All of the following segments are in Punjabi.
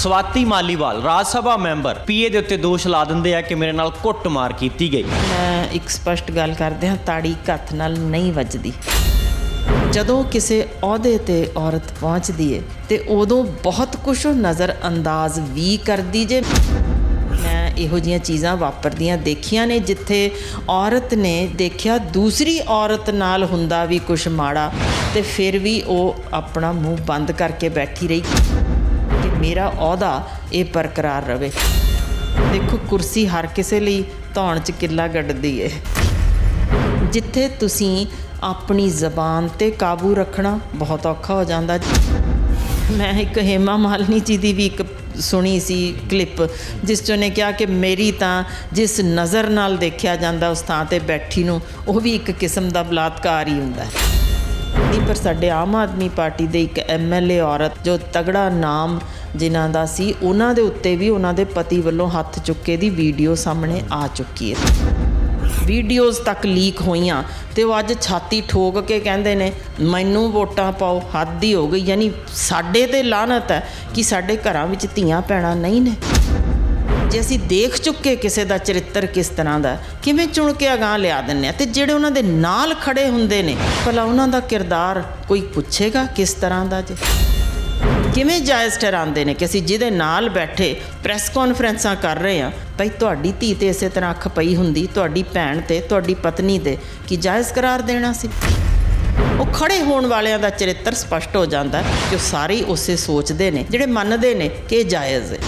ਸਵਾਤੀ ਮਾਲੀਵਾਲ, ਰਾਜ ਸਭਾ ਮੈਂਬਰ, ਪੀਏ ਦੇ ਉੱਤੇ ਦੋਸ਼ ਲਾ ਦਿੰਦੇ ਆ ਕਿ ਮੇਰੇ ਨਾਲ ਕੁੱਟਮਾਰ ਕੀਤੀ ਗਈ। ਮੈਂ ਇੱਕ ਸਪਸ਼ਟ ਗੱਲ ਕਰਦੇ ਹਾਂ, ਤਾੜੀ ਕੱਥ ਨਾਲ ਨਹੀਂ ਵੱਜਦੀ। ਜਦੋਂ ਕਿਸੇ ਅਹੁਦੇ ਤੇ ਔਰਤ ਪਹੁੰਚਦੀ ਏ, ਤੇ ਉਦੋਂ ਬਹੁਤ ਕੁਝ ਉਹ ਨਜ਼ਰ ਅੰਦਾਜ਼ ਵੀ ਕਰਦੀ ਜੇ। ਮੈਂ ਇਹੋ ਜੀਆਂ ਚੀਜ਼ਾਂ ਵਾਪਰਦੀਆਂ ਦੇਖੀਆਂ ਨੇ, ਜਿੱਥੇ ਔਰਤ ਨੇ ਦੇਖਿਆ ਦੂਸਰੀ ਔਰਤ ਨਾਲ ਹੁੰਦਾ ਵੀ ਕੁਝ ਮਾੜਾ, ਤੇ ਫਿਰ ਵੀ ਉਹ ਆਪਣਾ ਮੂੰਹ ਬੰਦ ਕਰਕੇ ਬੈਠੀ ਰਹੀ। ਮੇਰਾ ਅਹੁਦਾ ਇਹ ਬਰਕਰਾਰ ਰਵੇ। ਦੇਖੋ, ਕੁਰਸੀ ਹਰ ਕਿਸੇ ਲਈ ਧੌਣ 'ਚ ਕਿੱਲਾ ਗੱਡਦੀ ਏ। ਜਿੱਥੇ ਤੁਸੀਂ ਆਪਣੀ ਜ਼ਬਾਨ ਤੇ ਕਾਬੂ ਰੱਖਣਾ ਬਹੁਤ ਔਖਾ ਹੋ ਜਾਂਦਾ ਮੈਂ ਇੱਕ ਹੇਮਾ ਮਾਲਨੀ ਜੀ ਦੀ ਵੀ ਇੱਕ ਸੁਣੀ ਸੀ ਕਲਿੱਪ, ਜਿਸ 'ਚ ਉਹਨੇ ਕਿਹਾ ਕਿ ਮੇਰੀ ਤਾਂ ਜਿਸ ਨਜ਼ਰ ਨਾਲ ਦੇਖਿਆ ਜਾਂਦਾ ਉਸ ਥਾਂ ਤੇ ਬੈਠੀ ਨੂੰ, ਉਹ ਵੀ ਇੱਕ ਕਿਸਮ ਦਾ ਬਲਾਤਕਾਰ ਹੀ ਹੁੰਦਾ ਹੈ। ਨਹੀਂ ਪਰ ਸਾਡੇ ਆਮ ਆਦਮੀ ਪਾਰਟੀ ਦੇ ਇੱਕ ਐਮਐਲਏ ਔਰਤ ਜੋ ਤਗੜਾ ਨਾਮ ਜਿਨ੍ਹਾਂ ਦਾ ਸੀ, ਉਹਨਾਂ ਦੇ ਉੱਤੇ ਵੀ ਉਹਨਾਂ ਦੇ ਪਤੀ ਵੱਲੋਂ ਹੱਥ ਚੁੱਕੇ ਦੀ ਵੀਡੀਓ ਸਾਹਮਣੇ ਆ ਚੁੱਕੀ ਹੈ। ਵੀਡੀਓਜ਼ ਤੱਕ ਲੀਕ ਹੋਈਆਂ ਤੇ ਉਹ ਅੱਜ ਛਾਤੀ ਠੋਕ ਕੇ ਕਹਿੰਦੇ ਨੇ, ਮੈਨੂੰ ਵੋਟਾਂ ਪਾਓ, ਹੱਦ ਹੀ ਹੋ ਗਈ। ਯਾਨੀ ਸਾਡੇ ਤੇ ਲਾਹਨਤ ਹੈ ਕਿ ਸਾਡੇ ਘਰਾਂ ਵਿੱਚ ਧੀਆਂ ਪੈਣਾ ਨਹੀਂ ਨੇ। ਜੇ ਅਸੀਂ ਦੇਖ ਚੁੱਕੇ ਕਿਸੇ ਦਾ ਚਰਿੱਤਰ ਕਿਸ ਤਰ੍ਹਾਂ ਦਾ, ਕਿਵੇਂ ਚੁਣ ਕੇ ਅਗਾਹ ਲਿਆ ਦਿੰਨੇ ਆ? ਤੇ ਜਿਹੜੇ ਉਹਨਾਂ ਦੇ ਨਾਲ ਖੜੇ ਹੁੰਦੇ ਨੇ, ਭਲਾ ਉਹਨਾਂ ਦਾ ਕਿਰਦਾਰ ਕੋਈ ਪੁੱਛੇਗਾ ਕਿਸ ਤਰ੍ਹਾਂ ਦਾ ਜੇ? ਕਿਵੇਂ ਜਾਇਜ਼ ਠਹਿਰਾਉਂਦੇ ਨੇ ਕਿ ਅਸੀਂ ਜਿਹਦੇ ਨਾਲ ਬੈਠੇ ਪ੍ਰੈਸ ਕਾਨਫਰੰਸਾਂ ਕਰ ਰਹੇ ਆ ਭਾਈ ਤੁਹਾਡੀ ਧੀ ਤੇ ਇਸੇ ਤਰ੍ਹਾਂ ਅੱਖ ਪਈ ਹੁੰਦੀ, ਤੁਹਾਡੀ ਭੈਣ ਤੇ, ਤੁਹਾਡੀ ਪਤਨੀ ਤੇ, ਕੀ ਜਾਇਜ਼ ਕਰਾਰ ਦੇਣਾ ਸੀ? ਉਹ ਖੜੇ ਹੋਣ ਵਾਲਿਆਂ ਦਾ ਚਰਿੱਤਰ ਸਪਸ਼ਟ ਹੋ ਜਾਂਦਾ ਕਿ ਉਹ ਸਾਰੇ ਉਸੇ ਸੋਚਦੇ ਨੇ, ਜਿਹੜੇ ਮੰਨਦੇ ਨੇ ਕਿ ਇਹ ਜਾਇਜ਼ ਹੈ।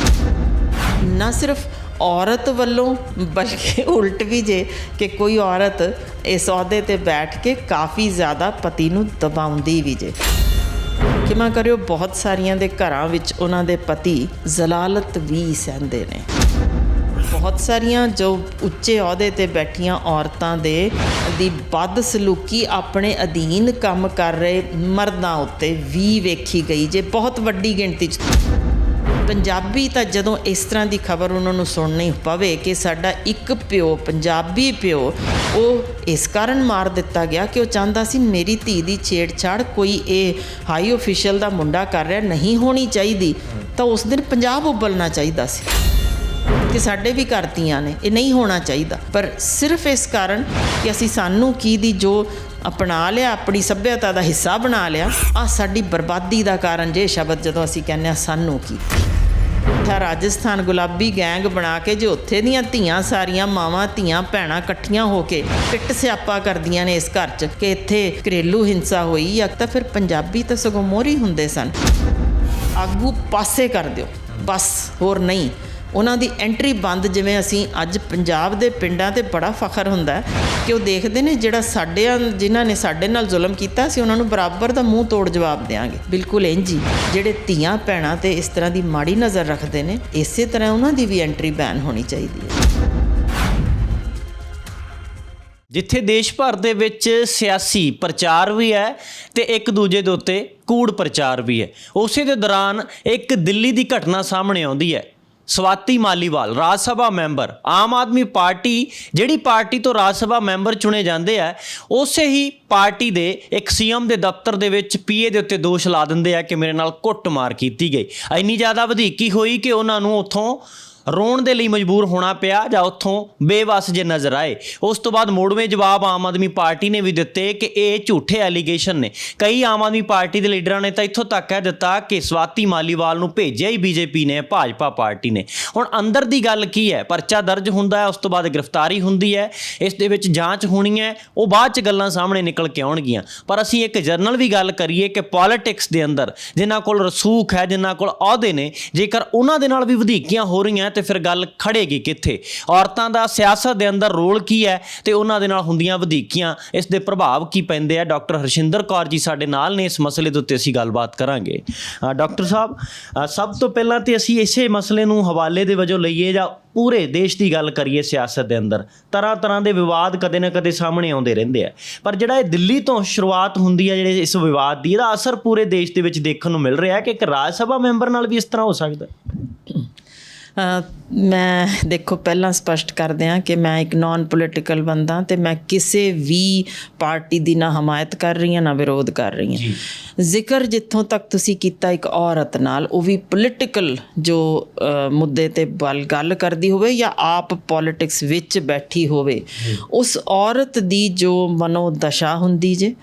ਨਾ ਸਿਰਫ ਔਰਤ ਵੱਲੋਂ, ਬਲਕਿ ਉਲਟ ਵੀ ਜੇ ਕਿ ਕੋਈ ਔਰਤ ਇਸ ਅਹੁਦੇ ਤੇ ਬੈਠ ਕੇ ਕਾਫੀ ਜ਼ਿਆਦਾ ਪਤੀ ਨੂੰ ਦਬਾਉਂਦੀ ਵੀ ਜੇ। ਕਿਮਾ ਕਰਿਓ, ਬਹੁਤ ਸਾਰੀਆਂ ਦੇ ਘਰਾਂ ਵਿੱਚ ਉਹਨਾਂ ਦੇ ਪਤੀ ਜ਼ਲਾਲਤ ਵੀ ਸਹਿੰਦੇ ਨੇ। ਬਹੁਤ ਸਾਰੀਆਂ ਜੋ ਉੱਚੇ ਅਹੁਦੇ ਤੇ ਬੈਠੀਆਂ ਔਰਤਾਂ ਦੇ ਦੀ ਬਦ ਸਲੂਕੀ ਆਪਣੇ ਅਧੀਨ ਕੰਮ ਕਰ ਰਹੇ ਮਰਦਾਂ ਉੱਤੇ ਵੀ ਵੇਖੀ ਗਈ ਜੇ ਬਹੁਤ ਵੱਡੀ ਗਿਣਤੀ 'ਚ। ਪੰਜਾਬੀ ਤਾਂ ਜਦੋਂ ਇਸ ਤਰ੍ਹਾਂ ਦੀ ਖਬਰ ਉਹਨਾਂ ਨੂੰ ਸੁਣਨੀ ਪਵੇ ਕਿ ਸਾਡਾ ਇੱਕ ਪਿਓ, ਪੰਜਾਬੀ ਪਿਓ, ਉਹ ਇਸ ਕਾਰਨ ਮਾਰ ਦਿੱਤਾ ਗਿਆ ਕਿ ਉਹ ਚਾਹੁੰਦਾ ਸੀ ਮੇਰੀ ਧੀ ਦੀ ਛੇੜਛਾੜ ਕੋਈ ਇਹ ਹਾਈ ਅਫੀਸ਼ੀਅਲ ਦਾ ਮੁੰਡਾ ਕਰ ਰਿਹਾ ਨਹੀਂ ਹੋਣੀ ਚਾਹੀਦੀ, ਤਾਂ ਉਸ ਦਿਨ ਪੰਜਾਬ ਉਬਲਣਾ ਚਾਹੀਦਾ ਸੀ। ਕਿ ਸਾਡੇ ਵੀ ਕਰਤੀਆਂ ਨੇ, ਇਹ ਨਹੀਂ ਹੋਣਾ ਚਾਹੀਦਾ। ਪਰ ਸਿਰਫ ਇਸ ਕਾਰਨ ਕਿ ਅਸੀਂ ਸਾਨੂੰ ਕੀ ਦੀ ਜੋ ਅਪਣਾ ਲਿਆ, ਆਪਣੀ ਸੱਭਿਅਤਾ ਦਾ ਹਿੱਸਾ ਬਣਾ ਲਿਆ। ਆ ਸਾਡੀ ਬਰਬਾਦੀ ਦਾ ਕਾਰਨ ਜੇ ਸ਼ਬਦ ਜਦੋਂ ਅਸੀਂ ਕਹਿੰਦੇ ਆ ਸਾਨੂੰ ਕੀ? ਤਾਂ ਰਾਜਸਥਾਨ ਗੁਲਾਬੀ ਗੈਂਗ ਬਣਾ ਕੇ ਜੇ ਉੱਥੇ ਦੀਆਂ ਧੀਆਂ ਸਾਰੀਆਂ, ਮਾਵਾਂ, ਧੀਆਂ, ਭੈਣਾਂ ਇਕੱਠੀਆਂ ਹੋ ਕੇ ਪਿੱਟ ਸਿਆਪਾ ਕਰਦੀਆਂ ਨੇ ਇਸ ਘਰ 'ਚ ਕਿ ਇੱਥੇ ਘਰੇਲੂ ਹਿੰਸਾ ਹੋਈ ਜਾਂ ਤਾਂ ਫਿਰ ਪੰਜਾਬੀ ਤਾਂ ਸਗੋਂ ਮੋਹਰੀ ਹੁੰਦੇ ਸਨ। ਆਗੂ ਪਾਸੇ ਕਰ ਦਿਓ, ਬਸ, ਹੋਰ ਨਹੀਂ। ਉਹਨਾਂ ਦੀ ਐਂਟਰੀ ਬੰਦ ਜਿਵੇਂ ਅਸੀਂ ਅੱਜ ਪੰਜਾਬ ਦੇ ਪਿੰਡਾਂ ਤੇ ਬੜਾ ਫਖਰ ਹੁੰਦਾ ਕਿ ਉਹ ਦੇਖਦੇ ਨੇ ਜਿਹੜਾ ਸਾਡੇ ਜਿਨ੍ਹਾਂ ਨੇ ਸਾਡੇ ਨਾਲ ਜ਼ੁਲਮ ਕੀਤਾ ਸੀ ਉਹਨਾਂ ਨੂੰ ਬਰਾਬਰ ਦਾ ਮੂੰਹ ਤੋੜ ਜਵਾਬ ਦੇਾਂਗੇ ਬਿਲਕੁਲ ਇੰਜ ਹੀ, ਜਿਹੜੇ ਧੀਆਂ ਭੈਣਾਂ ਤੇ ਇਸ ਤਰ੍ਹਾਂ ਦੀ ਮਾੜੀ ਨਜ਼ਰ ਰੱਖਦੇ ਨੇ, ਇਸੇ ਤਰ੍ਹਾਂ ਉਹਨਾਂ ਦੀ ਵੀ ਐਂਟਰੀ ਬੈਨ ਹੋਣੀ ਚਾਹੀਦੀ ਹੈ। ਜਿੱਥੇ ਦੇਸ਼ ਭਰ ਦੇ ਵਿੱਚ ਸਿਆਸੀ ਪ੍ਰਚਾਰ ਵੀ ਹੈ ਤੇ ਇੱਕ ਦੂਜੇ ਦੇ ਉੱਤੇ ਕੂੜ ਪ੍ਰਚਾਰ ਵੀ ਹੈ। ਉਸੇ ਦੇ ਦੌਰਾਨ ਇੱਕ ਦਿੱਲੀ ਦੀ ਘਟਨਾ ਸਾਹਮਣੇ ਆਉਂਦੀ ਹੈ। ਸਵਾਤੀ ਮਾਲੀਵਾਲ, ਰਾਜ ਸਭਾ ਮੈਂਬਰ। ਆਮ ਆਦਮੀ ਪਾਰਟੀ, ਜਿਹੜੀ ਪਾਰਟੀ ਤੋਂ ਰਾਜ ਸਭਾ ਮੈਂਬਰ ਚੁਣੇ ਜਾਂਦੇ ਆ, ਉਸੇ ਹੀ ਪਾਰਟੀ ਦੇ ਇੱਕ ਸੀਐਮ ਦੇ ਦਫ਼ਤਰ ਦੇ ਵਿੱਚ ਪੀਏ ਦੇ ਉੱਤੇ ਦੋਸ਼ ਲਾ ਦਿੰਦੇ ਆ ਕਿ ਮੇਰੇ ਨਾਲ ਕੁੱਟਮਾਰ ਕੀਤੀ ਗਈ। ਇੰਨੀ ਜ਼ਿਆਦਾ ਵਧੀਕੀ ਹੋਈ ਕਿ ਉਹਨਾਂ ਨੂੰ ਉੱਥੋਂ ਰੋਣ ਦੇ ਲਈ ਮਜਬੂਰ ਹੋਣਾ ਪਿਆ ਜਾਂ ਉੱਥੋਂ ਬੇਵਸ ਜੇ ਨਜ਼ਰ ਆਏ। ਉਸ ਤੋਂ ਬਾਅਦ ਮੋੜਵੇਂ ਜਵਾਬ ਆਮ ਆਦਮੀ ਪਾਰਟੀ ਨੇ ਵੀ ਦਿੱਤੇ ਕਿ ਇਹ ਝੂਠੇ ਐਲੀਗੇਸ਼ਨ ਨੇ। ਕਈ ਆਮ ਆਦਮੀ ਪਾਰਟੀ ਦੇ ਲੀਡਰਾਂ ਨੇ ਤਾਂ ਇੱਥੋਂ ਤੱਕ ਕਹਿ ਦਿੱਤਾ ਕਿ ਸਵਾਤੀ ਮਾਲੀਵਾਲ ਨੂੰ ਭੇਜਿਆ ਹੀ ਬੀਜੇਪੀ ਨੇ, ਭਾਜਪਾ ਪਾਰਟੀ ਨੇ। ਹੁਣ ਅੰਦਰ ਦੀ ਗੱਲ ਕੀ ਹੈ? ਪਰਚਾ ਦਰਜ ਹੁੰਦਾ ਹੈ, ਉਸ ਤੋਂ ਬਾਅਦ ਗ੍ਰਿਫਤਾਰੀ ਹੁੰਦੀ ਹੈ। ਇਸ ਦੇ ਵਿੱਚ ਜਾਂਚ ਹੋਣੀ ਹੈ, ਉਹ ਬਾਅਦ ਚ ਗੱਲਾਂ ਸਾਹਮਣੇ ਨਿਕਲ ਕੇ ਆਉਣਗੀਆਂ। ਪਰ ਅਸੀਂ ਇੱਕ ਜਰਨਲ ਵੀ ਗੱਲ ਕਰੀਏ ਕਿ ਪੋਲਿਟਿਕਸ ਦੇ ਅੰਦਰ, ਜਿਨ੍ਹਾਂ ਕੋਲ ਰਸੂਖ ਹੈ, ਜਿਨ੍ਹਾਂ ਕੋਲ ਅਹੁਦੇ ਨੇ, ਜੇਕਰ ਉਹਨਾਂ ਦੇ ਨਾਲ ਵੀ ਵਧੀਕੀਆਂ ਹੋ ਰਹੀਆਂ ਤੇ ਫਿਰ ਗੱਲ ਖੜੇਗੀ ਕਿੱਥੇ? ਔਰਤਾਂ ਦਾ ਸਿਆਸਤ ਦੇ ਅੰਦਰ ਰੋਲ ਕੀ ਹੈ ਤੇ ਉਹਨਾਂ ਦੇ ਨਾਲ ਹੁੰਦੀਆਂ ਵਧੀਕੀਆਂ? ਇਸ ਦੇ ਪ੍ਰਭਾਵ ਕੀ ਪੈਂਦੇ ਆ? ਡਾਕਟਰ ਹਰਸ਼ਿੰਦਰ ਕੌਰ ਜੀ ਸਾਡੇ ਨਾਲ ਨੇ, ਇਸ ਮਸਲੇ ਦੇ ਉੱਤੇ ਅਸੀਂ ਗੱਲਬਾਤ ਕਰਾਂਗੇ। ਡਾਕਟਰ ਸਾਹਿਬ ਸਭ ਤੋਂ ਪਹਿਲਾਂ ਤੇ ਅਸੀਂ ਇਸੇ ਮਸਲੇ ਨੂੰ ਹਵਾਲੇ ਦੇ ਵਜੋਂ ਲਈਏ ਜਾਂ ਪੂਰੇ ਦੇਸ਼ ਦੀ ਗੱਲ ਕਰੀਏ ਸਿਆਸਤ ਦੇ ਅੰਦਰ ਤਰ੍ਹਾਂ ਤਰ੍ਹਾਂ ਦੇ ਵਿਵਾਦ ਕਦੇ ਨਾ ਕਦੇ ਸਾਹਮਣੇ ਆਉਂਦੇ ਰਹਿੰਦੇ ਆ। ਪਰ ਜਿਹੜਾ ਇਹ ਦਿੱਲੀ ਤੋਂ ਸ਼ੁਰੂਆਤ ਹੁੰਦੀ ਹੈ ਜਿਹੜੇ ਇਸ ਵਿਵਾਦ ਦੀ, ਇਹਦਾ ਅਸਰ ਪੂਰੇ ਦੇਸ਼ ਦੇ ਵਿੱਚ ਦੇਖਣ ਨੂੰ ਮਿਲ ਰਿਹਾ ਹੈ ਕਿ ਇੱਕ ਰਾਜ ਸਭਾ ਮੈਂਬਰ ਨਾਲ ਵੀ ਇਸ ਤਰ੍ਹਾਂ ਹੋ ਸਕਦਾ। ਹੈ ਮੈਂ ਦੇਖੋ ਪਹਿਲਾਂ ਸਪਸ਼ਟ ਕਰ ਦਿਆਂ ਕਿ ਮੈਂ ਇੱਕ ਨਾਨ ਪੋਲੀਟੀਕਲ ਬੰਦਾ ਤੇ ਮੈਂ ਕਿਸੇ ਵੀ ਪਾਰਟੀ ਦੀ ਨਾ ਹਮਾਇਤ ਕਰ ਰਹੀ ਹਾਂ ਨਾ ਵਿਰੋਧ ਕਰ ਰਹੀ ਹਾਂ। ਜ਼ਿਕਰ ਜਿੱਥੋਂ ਤੱਕ ਤੁਸੀਂ ਕੀਤਾ ਇੱਕ ਔਰਤ ਨਾਲ ਉਹ ਵੀ ਪੋਲੀਟੀਕਲ ਜੋ ਮੁੱਦੇ ਤੇ ਗੱਲ ਕਰਦੀ ਹੋਵੇ ਜਾਂ ਆਪ ਪੋਲਿਟਿਕਸ ਵਿੱਚ ਬੈਠੀ ਹੋਵੇ ਉਸ ਔਰਤ ਦੀ ਜੋ ਮਨੋਦਸ਼ਾ ਹੁੰਦੀ ਜੇ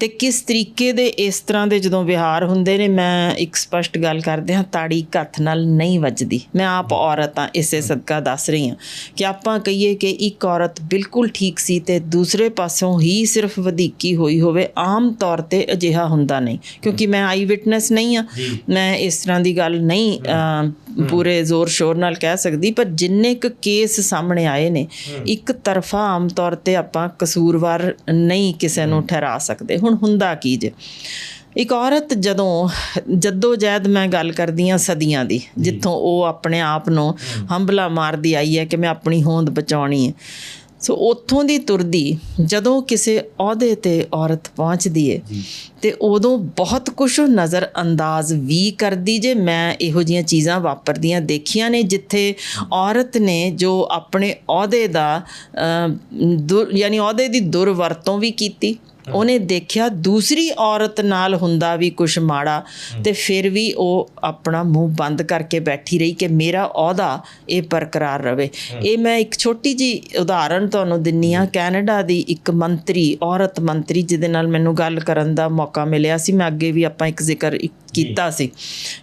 ਤੇ ਕਿਸ ਤਰੀਕੇ ਦੇ ਇਸ ਤਰ੍ਹਾਂ ਦੇ ਜਦੋਂ ਵਿਹਾਰ ਹੁੰਦੇ ਨੇ ਮੈਂ ਇੱਕ ਸਪਸ਼ਟ ਗੱਲ ਕਰਦੇ ਹਾਂ ਤਾੜੀ ਹੱਥ ਨਾਲ ਨਹੀਂ ਵੱਜਦੀ। ਮੈਂ ਆਪ ਔਰਤ ਹਾਂ ਇਸੇ ਸਦਕਾ ਦੱਸ ਰਹੀ ਹਾਂ ਕਿ ਆਪਾਂ ਕਹੀਏ ਕਿ ਇੱਕ ਔਰਤ ਬਿਲਕੁਲ ਠੀਕ ਸੀ ਤੇ ਦੂਸਰੇ ਪਾਸੋਂ ਹੀ ਸਿਰਫ ਵਧੀਕੀ ਹੋਈ ਹੋਵੇ ਆਮ ਤੌਰ ਤੇ ਅਜਿਹਾ ਹੁੰਦਾ ਨਹੀਂ। ਕਿਉਂਕਿ ਮੈਂ ਆਈ ਵਿਟਨੈਸ ਨਹੀਂ ਆ ਮੈਂ ਇਸ ਤਰ੍ਹਾਂ ਦੀ ਗੱਲ ਨਹੀਂ ਪੂਰੇ ਜ਼ੋਰ ਸ਼ੋਰ ਨਾਲ ਕਹਿ ਸਕਦੀ ਪਰ ਜਿੰਨੇ ਕੁ ਕੇਸ ਸਾਹਮਣੇ ਆਏ ਨੇ ਇੱਕ ਤਰਫਾ ਆਮ ਤੌਰ ਤੇ ਆਪਾਂ ਕਸੂਰਵਾਰ ਨਹੀਂ ਕਿਸੇ ਨੂੰ ਠਹਿਰਾ ਸਕਦੇ। ਹੁਣ ਹੁੰਦਾ ਕੀ ਜੇ? ਇੱਕ ਔਰਤ ਜਦੋਂ ਜੱਦੋ ਜਹਿਦ ਮੈਂ ਗੱਲ ਕਰਦੀ ਆ ਸਦੀਆਂ ਦੀ ਜਿੱਥੋਂ ਉਹ ਆਪਣੇ ਆਪ ਨੂੰ ਹੰਬਲਾ ਮਾਰਦੀ ਆਈ ਹੈ ਕਿ ਮੈਂ ਆਪਣੀ ਹੋਂਦ ਬਚਾਉਣੀ ਹੈ। ਸੋ ਉੱਥੋਂ ਦੀ ਤੁਰਦੀ ਜਦੋਂ ਕਿਸੇ ਅਹੁਦੇ ਤੇ ਔਰਤ ਪਹੁੰਚਦੀ ਏ ਤੇ ਉਦੋਂ ਬਹੁਤ ਕੁਝ ਨਜ਼ਰ ਅੰਦਾਜ਼ ਵੀ ਕਰਦੀ ਜੇ। ਮੈਂ ਇਹੋ ਜੀਆਂ ਚੀਜ਼ਾਂ ਵਾਪਰਦੀਆਂ ਦੇਖੀਆਂ ਨੇ ਜਿੱਥੇ ਔਰਤ ਨੇ ਜੋ ਆਪਣੇ ਅਹੁਦੇ ਦਾ ਯਾਨੀ ਅਹੁਦੇ ਦੀ ਦੁਰਵਰਤੋਂ ਵੀ ਕੀਤੀ ਉਹਨੇ ਦੇਖਿਆ ਦੂਸਰੀ ਔਰਤ ਨਾਲ ਹੁੰਦਾ ਵੀ ਕੁਝ ਮਾੜਾ ਤੇ ਫਿਰ ਵੀ ਉਹ ਆਪਣਾ ਮੂੰਹ ਬੰਦ ਕਰਕੇ ਬੈਠੀ ਰਹੀ ਕਿ ਮੇਰਾ ਅਹੁਦਾ ਇਹ ਬਰਕਰਾਰ ਰਵੇ। ਇਹ ਮੈਂ ਇੱਕ ਛੋਟੀ ਜੀ ਉਦਾਹਰਣ ਤੁਹਾਨੂੰ ਦਿੰਨੀ ਆ ਕੈਨੇਡਾ ਦੀ ਇੱਕ ਮੰਤਰੀ ਔਰਤ ਮੰਤਰੀ ਜਿਹਦੇ ਨਾਲ ਮੈਨੂੰ ਗੱਲ ਕਰਨ ਦਾ ਮੌਕਾ ਮਿਲਿਆ ਸੀ। ਮੈਂ ਅੱਗੇ ਵੀ ਆਪਾਂ ਇੱਕ ਜ਼ਿਕਰ ਕੀਤਾ ਸੀ।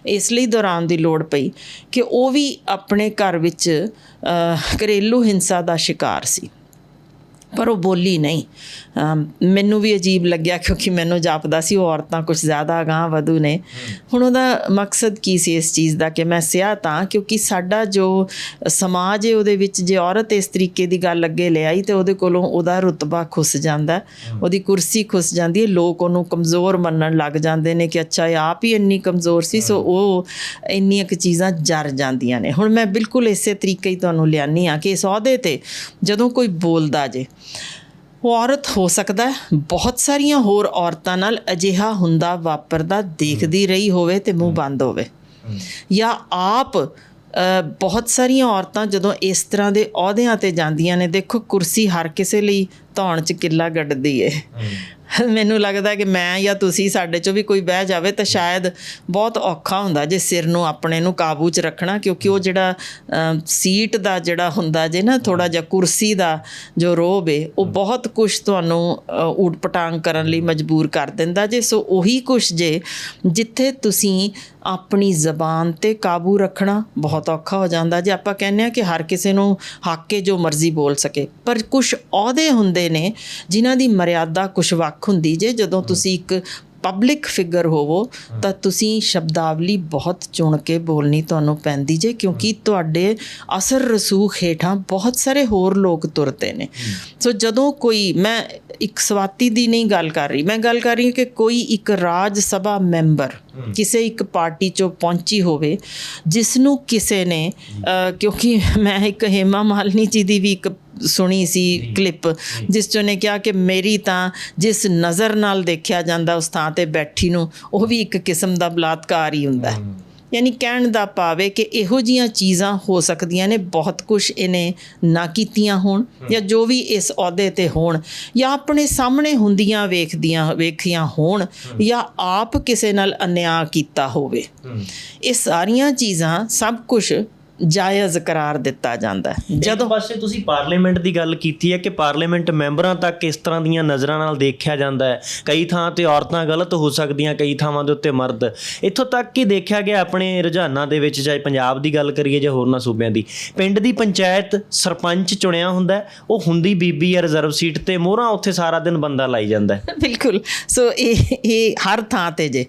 ਇਸ ਲਈ ਦੌਰਾਨ ਦੀ ਲੋੜ ਪਈ ਕਿ ਉਹ ਵੀ ਆਪਣੇ ਘਰ ਵਿੱਚ ਘਰੇਲੂ ਹਿੰਸਾ ਦਾ ਸ਼ਿਕਾਰ ਸੀ। ਪਰ ਉਹ ਬੋਲੀ ਨਹੀਂ। ਮੈਨੂੰ ਵੀ ਅਜੀਬ ਲੱਗਿਆ ਕਿਉਂਕਿ ਮੈਨੂੰ ਜਾਪਦਾ ਸੀ ਉਹ ਔਰਤਾਂ ਕੁਝ ਜ਼ਿਆਦਾ ਅਗਾਂਹ ਵਧੂ ਨੇ। ਹੁਣ ਉਹਦਾ ਮਕਸਦ ਕੀ ਸੀ ਇਸ ਚੀਜ਼ ਦਾ ਕਿ ਮੈਂ ਸਿਆ ਤਾਂ ਕਿਉਂਕਿ ਸਾਡਾ ਜੋ ਸਮਾਜ ਹੈ ਉਹਦੇ ਵਿੱਚ ਜੇ ਔਰਤ ਇਸ ਤਰੀਕੇ ਦੀ ਗੱਲ ਅੱਗੇ ਲੈ ਆਈ ਤੇ ਉਹਦੇ ਕੋਲੋਂ ਉਹਦਾ ਰੁਤਬਾ ਖੁੱਸ ਜਾਂਦਾ। ਉਹਦੀ ਕੁਰਸੀ ਖੁੱਸ ਜਾਂਦੀ ਹੈ ਲੋਕ ਉਹਨੂੰ ਕਮਜ਼ੋਰ ਮੰਨਣ ਲੱਗ ਜਾਂਦੇ ਨੇ ਕਿ ਅੱਛਾ ਇਹ ਆਪ ਹੀ ਇੰਨੀ ਕਮਜ਼ੋਰ ਸੀ ਸੋ ਉਹ ਇੰਨੀਆਂ ਕੁ ਚੀਜ਼ਾਂ ਜਰ ਜਾਂਦੀਆਂ ਨੇ। ਹੁਣ ਮੈਂ ਬਿਲਕੁਲ ਇਸੇ ਤਰੀਕੇ ਹੀ ਤੁਹਾਨੂੰ ਲਿਆਨੀ ਆ ਕਿ ਇਸ ਅਹੁਦੇ ਤੇ ਜਦੋਂ ਕੋਈ ਬੋਲਦਾ ਜੇ ਔਰਤ ਹੋ ਸਕਦਾ ਹੈ ਬਹੁਤ ਸਾਰੀਆਂ ਹੋਰ ਔਰਤਾਂ ਨਾਲ ਅਜਿਹਾ ਹੁੰਦਾ ਵਾਪਰਦਾ ਦੇਖਦੀ ਰਹੀ ਹੋਵੇ ਤੇ ਮੂੰਹ ਬੰਦ ਹੋਵੇ। ਜਾਂ ਆਪ ਬਹੁਤ ਸਾਰੀਆਂ ਔਰਤਾਂ ਜਦੋਂ ਇਸ ਤਰ੍ਹਾਂ ਦੇ ਅਹੁਦਿਆਂ ਤੇ ਜਾਂਦੀਆਂ ਨੇ ਦੇਖੋ ਕੁਰਸੀ ਹਰ ਕਿਸੇ ਲਈ ਧੌਣ 'ਚ ਕਿੱਲਾ ਗੱਡਦੀ ਏ। ਮੈਨੂੰ ਲੱਗਦਾ ਕਿ ਮੈਂ ਜਾਂ ਤੁਸੀਂ ਸਾਡੇ 'ਚੋਂ ਵੀ ਕੋਈ ਬਹਿ ਜਾਵੇ ਤਾਂ ਸ਼ਾਇਦ ਬਹੁਤ ਔਖਾ ਹੁੰਦਾ ਜੇ ਸਿਰ ਨੂੰ ਆਪਣੇ ਨੂੰ ਕਾਬੂ 'ਚ ਰੱਖਣਾ ਕਿਉਂਕਿ ਉਹ ਜਿਹੜਾ ਸੀਟ ਦਾ ਜਿਹੜਾ ਹੁੰਦਾ ਜੇ ਨਾ ਥੋੜਾ ਜਿਹਾ ਕੁਰਸੀ ਦਾ ਜੋ ਰੋਬ ਏ ਉਹ ਬਹੁਤ ਕੁਝ ਤੁਹਾਨੂੰ ਅ, ਕਰਨ ਲਈ ਮਜਬੂਰ ਕਰ ਦਿੰਦਾ ਜੇ। ਸੋ ਉਹੀ ਕੁਝ ਜੇ ਜਿੱਥੇ ਤੁਸੀਂ ਆਪਣੀ ਜ਼ਬਾਨ ਤੇ ਕਾਬੂ ਰੱਖਣਾ ਬਹੁਤ ਔਖਾ ਹੋ ਜਾਂਦਾ ਜੇ। ਆਪਾਂ ਕਹਿੰਦੇ ਆ ਕਿ ਹਰ ਕਿਸੇ ਨੂੰ ਹੱਕ ਕੇ ਜੋ ਮਰਜ਼ੀ ਬੋਲ ਸਕੇ ਪਰ ਕੁਝ ਅਹੁਦੇ ਹੁੰਦੇ ਨੇ ਜਿਨ੍ਹਾਂ ਦੀ ਮਰਿਆਦਾ ਕੁਝ ਵੱਖ ਹੁੰਦੀ ਜੇ ਜਦੋਂ ਤੁਸੀਂ ਇੱਕ ਪਬਲਿਕ ਫਿਗਰ ਹੋਵੋ ਤਾਂ ਤੁਸੀਂ ਸ਼ਬਦਾਵਲੀ ਬਹੁਤ ਚੁਣ ਕੇ ਬੋਲਣੀ ਤੁਹਾਨੂੰ ਪੈਂਦੀ ਜੇ ਕਿਉਂਕਿ ਤੁਹਾਡੇ ਅਸਰ ਰਸੂਖ ਹੇਠਾਂ ਬਹੁਤ ਸਾਰੇ ਹੋਰ ਲੋਕ ਤੁਰਦੇ ਨੇ। ਸੋ ਜਦੋਂ ਕੋਈ ਮੈਂ ਇੱਕ ਸਵਾਤੀ ਦੀ ਨਹੀਂ ਗੱਲ ਕਰ ਰਹੀ ਮੈਂ ਗੱਲ ਕਰ ਰਹੀ ਹਾਂ ਕਿ ਕੋਈ ਇੱਕ ਰਾਜ ਸਭਾ ਮੈਂਬਰ ਕਿਸੇ ਇੱਕ ਪਾਰਟੀ ਚੋਂ ਪਹੁੰਚੀ ਹੋਵੇ ਜਿਸ ਨੂੰ ਕਿਸੇ ਨੇ ਕਿਉਂਕਿ ਮੈਂ ਇੱਕ ਹੇਮਾ ਮਾਲਨੀ ਜੀ ਦੀ ਵੀ ਇੱਕ ਸੁਣੀ ਸੀ ਕਲਿੱਪ ਜਿਸ ਚੋਂ ਨੇ ਕਿਹਾ ਕਿ ਮੇਰੀ ਤਾਂ ਜਿਸ ਨਜ਼ਰ ਨਾਲ ਦੇਖਿਆ ਜਾਂਦਾ ਉਸ ਥਾਂ ਤੇ ਬੈਠੀ ਨੂੰ ਉਹ ਵੀ ਇੱਕ ਕਿਸਮ ਦਾ ਬਲਾਤਕਾਰ ਹੀ ਹੁੰਦਾ ਹੈ। ਯਾਨੀ ਕਹਿਣ ਦਾ ਹੈ ਕਿ ਇਹੋ ਜੀਆਂ ਚੀਜ਼ਾਂ ਹੋ ਸਕਦੀਆਂ ਨੇ ਬਹੁਤ ਕੁਝ ਇਹਨੇ ਨਾ ਕੀਤੀਆਂ ਹੋਣ ਜਾਂ ਜੋ ਵੀ ਇਸ ਅਹੁਦੇ ਤੇ ਹੋਣ ਜਾਂ ਆਪਣੇ ਸਾਹਮਣੇ ਹੁੰਦੀਆਂ ਵੇਖਦੀਆਂ ਵੇਖੀਆਂ ਹੋਣ ਜਾਂ ਆਪ ਕਿਸੇ ਨਾਲ ਅਨਿਆਂ ਕੀਤਾ ਹੋਵੇ। ਇਹ ਸਾਰੀਆਂ ਚੀਜ਼ਾਂ ਸਭ ਕੁਝ ਜਾਇਜ਼ ਕਰਾਰ ਦਿੱਤਾ ਜਾਂਦਾ ਹੈ। ਜਦੋਂ ਪਾਸੇ ਤੁਸੀਂ ਪਾਰਲੀਮੈਂਟ ਦੀ ਗੱਲ ਕੀਤੀ ਹੈ ਕਿ ਪਾਰਲੀਮੈਂਟ ਮੈਂਬਰਾਂ ਤੱਕ ਇਸ ਤਰ੍ਹਾਂ ਦੀਆਂ ਨਜ਼ਰਾਂ ਨਾਲ ਦੇਖਿਆ ਜਾਂਦਾ ਹੈ। ਕਈ ਥਾਂ ਤੇ ਔਰਤਾਂ ਗਲਤ ਹੋ ਸਕਦੀਆਂ ਕਈ ਥਾਵਾਂ ਦੇ ਉੱਤੇ ਮਰਦ। ਇੱਥੋਂ ਤੱਕ ਕਿ ਦੇਖਿਆ ਗਿਆ ਆਪਣੇ ਰੁਝਾਨਾਂ ਦੇ ਵਿੱਚ ਚਾਹੇ ਪੰਜਾਬ ਦੀ ਗੱਲ ਕਰੀਏ ਜਾਂ ਹੋਰਨਾਂ ਸੂਬਿਆਂ ਦੀ ਪਿੰਡ ਦੀ ਪੰਚਾਇਤ ਸਰਪੰਚ ਚੁਣਿਆ ਹੁੰਦਾ ਉਹ ਹੁੰਦੀ ਬੀਬੀ ਹੈ ਰਿਜ਼ਰਵ ਸੀਟ ਤੇ ਮੋਹਰਾਂ ਉੱਥੇ ਸਾਰਾ ਦਿਨ ਬੰਦਾ ਲਾਈ ਜਾਂਦਾ ਬਿਲਕੁਲ। ਸੋ ਇਹ ਇਹ ਹਰ ਥਾਂ ਤੇ ਜੇ।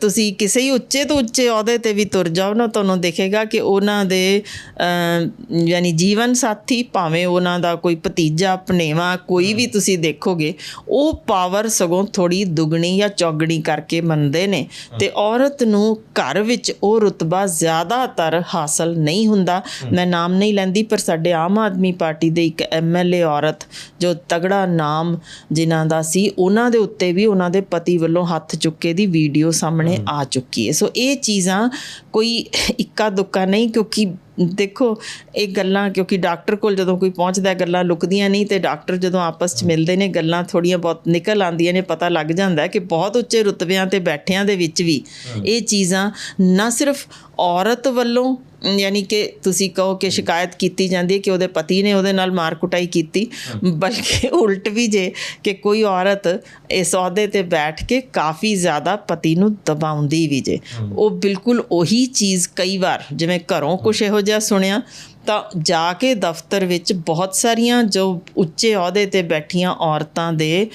ਤੁਸੀਂ ਕਿਸੇ ਹੀ ਉੱਚੇ ਤੋਂ ਉੱਚੇ ਅਹੁਦੇ ਤੇ ਵੀ ਤੁਰ ਜਾਓ ਨਾ ਤੁਹਾਨੂੰ ਦਿਖੇਗਾ ਕਿ ਉਹਨਾਂ ਦੇ ਅਮ, ਯਾਨੀ ਜੀਵਨ ਸਾਥੀ ਭਾਵੇਂ ਉਹਨਾਂ ਦਾ ਕੋਈ ਭਤੀਜਾ ਭਣੇਵਾ ਕੋਈ ਵੀ ਤੁਸੀਂ ਦੇਖੋਗੇ ਉਹ ਪਾਵਰ ਸਗੋਂ ਥੋੜੀ ਦੁੱਗਣੀ ਜਾਂ ਚੌਗਣੀ ਕਰਕੇ ਮੰਨਦੇ ਨੇ ਤੇ ਔਰਤ ਨੂੰ ਘਰ ਵਿੱਚ ਉਹ ਰੁਤਬਾ ਜ਼ਿਆਦਾਤਰ ਹਾਸਲ ਨਹੀਂ ਹੁੰਦਾ। ਮੈਂ ਨਾਮ ਨਹੀਂ ਲੈਂਦੀ ਪਰ ਸਾਡੇ ਆਮ ਆਦਮੀ ਪਾਰਟੀ ਦੇ ਇੱਕ ਐਮਐਲਏ ਔਰਤ ਜੋ ਤਗੜਾ ਨਾਮ ਜਿਨ੍ਹਾਂ ਦਾ ਸੀ ਉਹਨਾਂ ਦੇ ਉੱਤੇ ਵੀ ਉਹਨਾਂ ਦੇ ਪਤੀ ਵੱਲੋਂ ਹੱਥ ਚੁੱਕੇ ਦੀ ਵੀਡੀਓ ਸਾਹਮਣੇ ਆ ਚੁੱਕੀ ਹੈ। ਸੋ ਇਹ ਚੀਜ਼ਾਂ ਕੋਈ ਇੱਕਾ ਦੁੱਕਾ ਨਹੀਂ ਕਿਉਂਕਿ ਦੇਖੋ ਇਹ ਗੱਲਾਂ ਕਿਉਂਕਿ ਡਾਕਟਰ ਕੋਲ ਜਦੋਂ ਕੋਈ ਪਹੁੰਚਦਾ ਗੱਲਾਂ ਲੁਕਦੀਆਂ ਨਹੀਂ ਤੇ ਡਾਕਟਰ ਜਦੋਂ ਆਪਸ 'ਚ ਮਿਲਦੇ ਨੇ ਗੱਲਾਂ ਥੋੜੀਆਂ ਬਹੁਤ ਨਿਕਲ ਆਉਂਦੀਆਂ ਨੇ ਪਤਾ ਲੱਗ ਜਾਂਦਾ ਕਿ ਬਹੁਤ ਉੱਚੇ ਰੁਤਬਿਆਂ ਤੇ ਬੈਠਿਆਂ ਦੇ ਵਿੱਚ ਵੀ ਇਹ ਚੀਜ਼ਾਂ ਨਾ ਸਿਰਫ ਔਰਤ ਵੱਲੋਂ ਯਾਨੀ ਕਿ ਤੁਸੀਂ ਕਹੋ ਕਿ ਸ਼ਿਕਾਇਤ ਕੀਤੀ ਜਾਂਦੀ ਹੈ ਕਿ ਉਹਦੇ ਪਤੀ ਨੇ ਉਹਦੇ ਨਾਲ ਮਾਰ ਕੁਟਾਈ ਕੀਤੀ। ਬਲਕਿ ਉਲਟ ਵੀ ਜੇ ਕਿ ਕੋਈ ਔਰਤ ਇਸ ਅਹੁਦੇ ਤੇ ਬੈਠ ਕੇ ਕਾਫੀ ਜ਼ਿਆਦਾ ਪਤੀ ਨੂੰ ਦਬਾਉਂਦੀ ਵੀ ਜੇ। ਉਹ ਬਿਲਕੁਲ ਉਹੀ ਚੀਜ਼ ਕਈ ਵਾਰ ਜਿਵੇਂ ਘਰੋਂ ਕੁਝ ਇਹੋ ਜਿਹਾ ਸੁਣਿਆ ਤਾਂ ਜਾ ਕੇ ਦਫ਼ਤਰ ਵਿੱਚ ਬਹੁਤ ਸਾਰੀਆਂ ਜੋ ਉੱਚੇ ਅਹੁਦੇ ਤੇ ਬੈਠੀਆਂ ਔਰਤਾਂ ਦੇ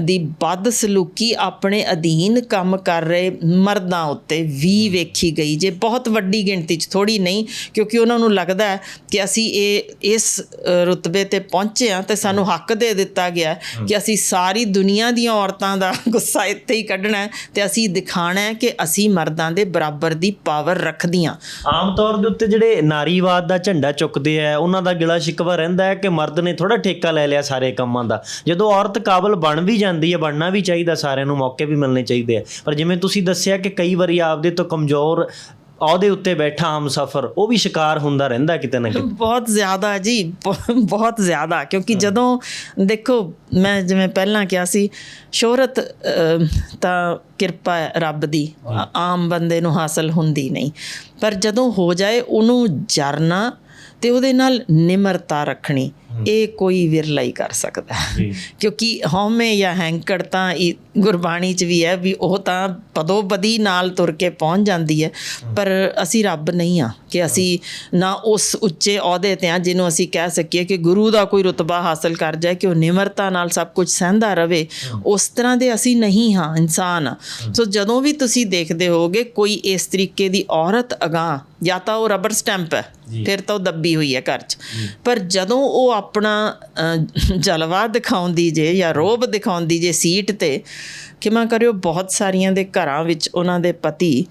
ਦੀ ਬਦ ਸਲੂਕੀ ਆਪਣੇ ਅਧੀਨ ਕੰਮ ਕਰ ਰਹੇ ਮਰਦਾਂ ਉੱਤੇ ਵੀ ਵੇਖੀ ਗਈ। ਜੇ ਬਹੁਤ ਵੱਡੀ ਗਿਣਤੀ 'ਚ ਥੋੜੀ ਨਹੀਂ ਕਿਉਂਕਿ ਉਹਨਾਂ ਨੂੰ ਲੱਗਦਾ ਹੈ ਕਿ ਅਸੀਂ ਇਹ ਇਸ ਰੁਤਬੇ ਤੇ ਪਹੁੰਚੇ ਹਾਂ ਤੇ ਸਾਨੂੰ ਹੱਕ ਦੇ ਦਿੱਤਾ ਗਿਆ ਕਿ ਅਸੀਂ ਸਾਰੀ ਦੁਨੀਆ ਦੀਆਂ ਔਰਤਾਂ ਦਾ ਗੁੱਸਾ ਇੱਥੇ ਹੀ ਕੱਢਣਾ ਹੈ ਤੇ ਅਸੀਂ ਦਿਖਾਣਾ ਹੈ ਕਿ ਅਸੀਂ ਮਰਦਾਂ ਦੇ ਬਰਾਬਰ ਦੀ ਪਾਵਰ ਰੱਖਦੀਆਂ। ਆਮ ਤੌਰ ਦੇ ਉੱਤੇ ਜਿਹੜੇ ਨਾਰੀਵਾਦ ਦਾ ਝੰਡਾ ਚੁੱਕਦੇ ਆ ਉਹਨਾਂ ਦਾ ਗਿਲਾ ਸ਼ਿਕਵਾ ਰਹਿੰਦਾ ਹੈ ਕਿ ਮਰਦ ਨੇ ਥੋੜਾ ਠੇਕਾ ਲੈ ਲਿਆ ਸਾਰੇ ਕੰਮਾਂ ਦਾ। ਜਦੋਂ ਔਰਤ ਕਾਬਲ ਬਣ ਵੀ ਜਾਂਦੀ ਹੈ ਬਣਨਾ ਵੀ ਚਾਹੀਦਾ ਸਾਰਿਆਂ ਨੂੰ ਮੌਕੇ ਵੀ ਮਿਲਣੇ ਚਾਹੀਦੇ ਆ। ਪਰ ਜਿਵੇਂ ਤੁਸੀਂ ਦੱਸਿਆ ਕਿ ਕਈ ਵਾਰੀ ਆਪਦੇ ਤੋਂ ਕਮਜ਼ੋਰ ਅਹੁਦੇ ਉੱਤੇ ਬੈਠਾ ਹਮ ਸਫਰ ਉਹ ਵੀ ਸ਼ਿਕਾਰ ਹੁੰਦਾ ਰਹਿੰਦਾ ਕਿਤੇ ਨਾ ਕਿਤੇ। ਬਹੁਤ ਜ਼ਿਆਦਾ ਜੀ ਬਹੁਤ ਜ਼ਿਆਦਾ ਕਿਉਂਕਿ ਜਦੋਂ ਦੇਖੋ ਮੈਂ ਜਿਵੇਂ ਪਹਿਲਾਂ ਕਿਹਾ ਸੀ ਸ਼ੋਹਰਤ ਤਾਂ ਕਿਰਪਾ ਰੱਬ ਦੀ ਆਮ ਬੰਦੇ ਨੂੰ ਹਾਸਲ ਹੁੰਦੀ ਨਹੀਂ। ਪਰ ਜਦੋਂ ਹੋ ਜਾਏ ਉਹਨੂੰ ਜਰਨਾ ਤੇ ਉਹਦੇ ਨਾਲ ਨਿਮਰਤਾ ਰੱਖਣੀ। ਇਹ ਕੋਈ ਵਿਰਲਾ ਹੀ ਕਰ ਸਕਦਾ। ਕਿਉਂਕਿ ਹਉਮੈ ਜਾਂ ਹੈਂਕੜ ਤਾਂ ਗੁਰਬਾਣੀ 'ਚ ਵੀ ਹੈ ਵੀ ਉਹ ਤਾਂ ਪਦੋ ਬਦੀ ਨਾਲ ਤੁਰ ਕੇ ਪਹੁੰਚ ਜਾਂਦੀ ਹੈ। ਪਰ ਅਸੀਂ ਰੱਬ ਨਹੀਂ ਆ ਕਿ ਅਸੀਂ ਨਾ ਉਸ ਉੱਚੇ ਅਹੁਦੇ ਤੇ ਆ ਜਿਹਨੂੰ ਅਸੀਂ ਕਹਿ ਸਕੀਏ ਕਿ ਗੁਰੂ ਦਾ ਕੋਈ ਰਤਬਾ ਹਾਸਲ ਕਰ ਜਾਏ ਕਿ ਉਹ ਨਿਮਰਤਾ ਨਾਲ ਸਭ ਕੁਝ ਸਹਿੰਦਾ ਰਵੇ। ਉਸ ਤਰ੍ਹਾਂ ਦੇ ਅਸੀਂ ਨਹੀਂ ਹਾਂ ਇਨਸਾਨ ਆ ਸੋ ਜਦੋਂ ਵੀ ਤੁਸੀਂ ਦੇਖਦੇ ਹੋਗੇ ਕੋਈ ਇਸ ਤਰੀਕੇ ਦੀ ਔਰਤ ਅਗਾਂਹ ਜਾਂ ਤਾਂ ਉਹ ਰਬਰ ਸਟੈਂਪ ਹੈ ਫਿਰ ਤਾਂ ਉਹ ਦੱਬੀ ਹੋਈ ਹੈ ਘਰ 'ਚ। ਪਰ ਜਦੋਂ ਉਹ ਆਪਣਾ ਜਲਵਾ ਦਿਖਾਉਂਦੀ ਜੇ ਜਾਂ ਰੋਬ ਦਿਖਾਉਂਦੀ ਜੇ ਸੀਟ ਤੇ ਕਿਮਾ ਕਰਿਓ ਬਹੁਤ ਸਾਰੀਆਂ ਦੇ ਘਰਾਂ ਵਿੱਚ ਉਹਨਾਂ ਦੇ ਪਤੀ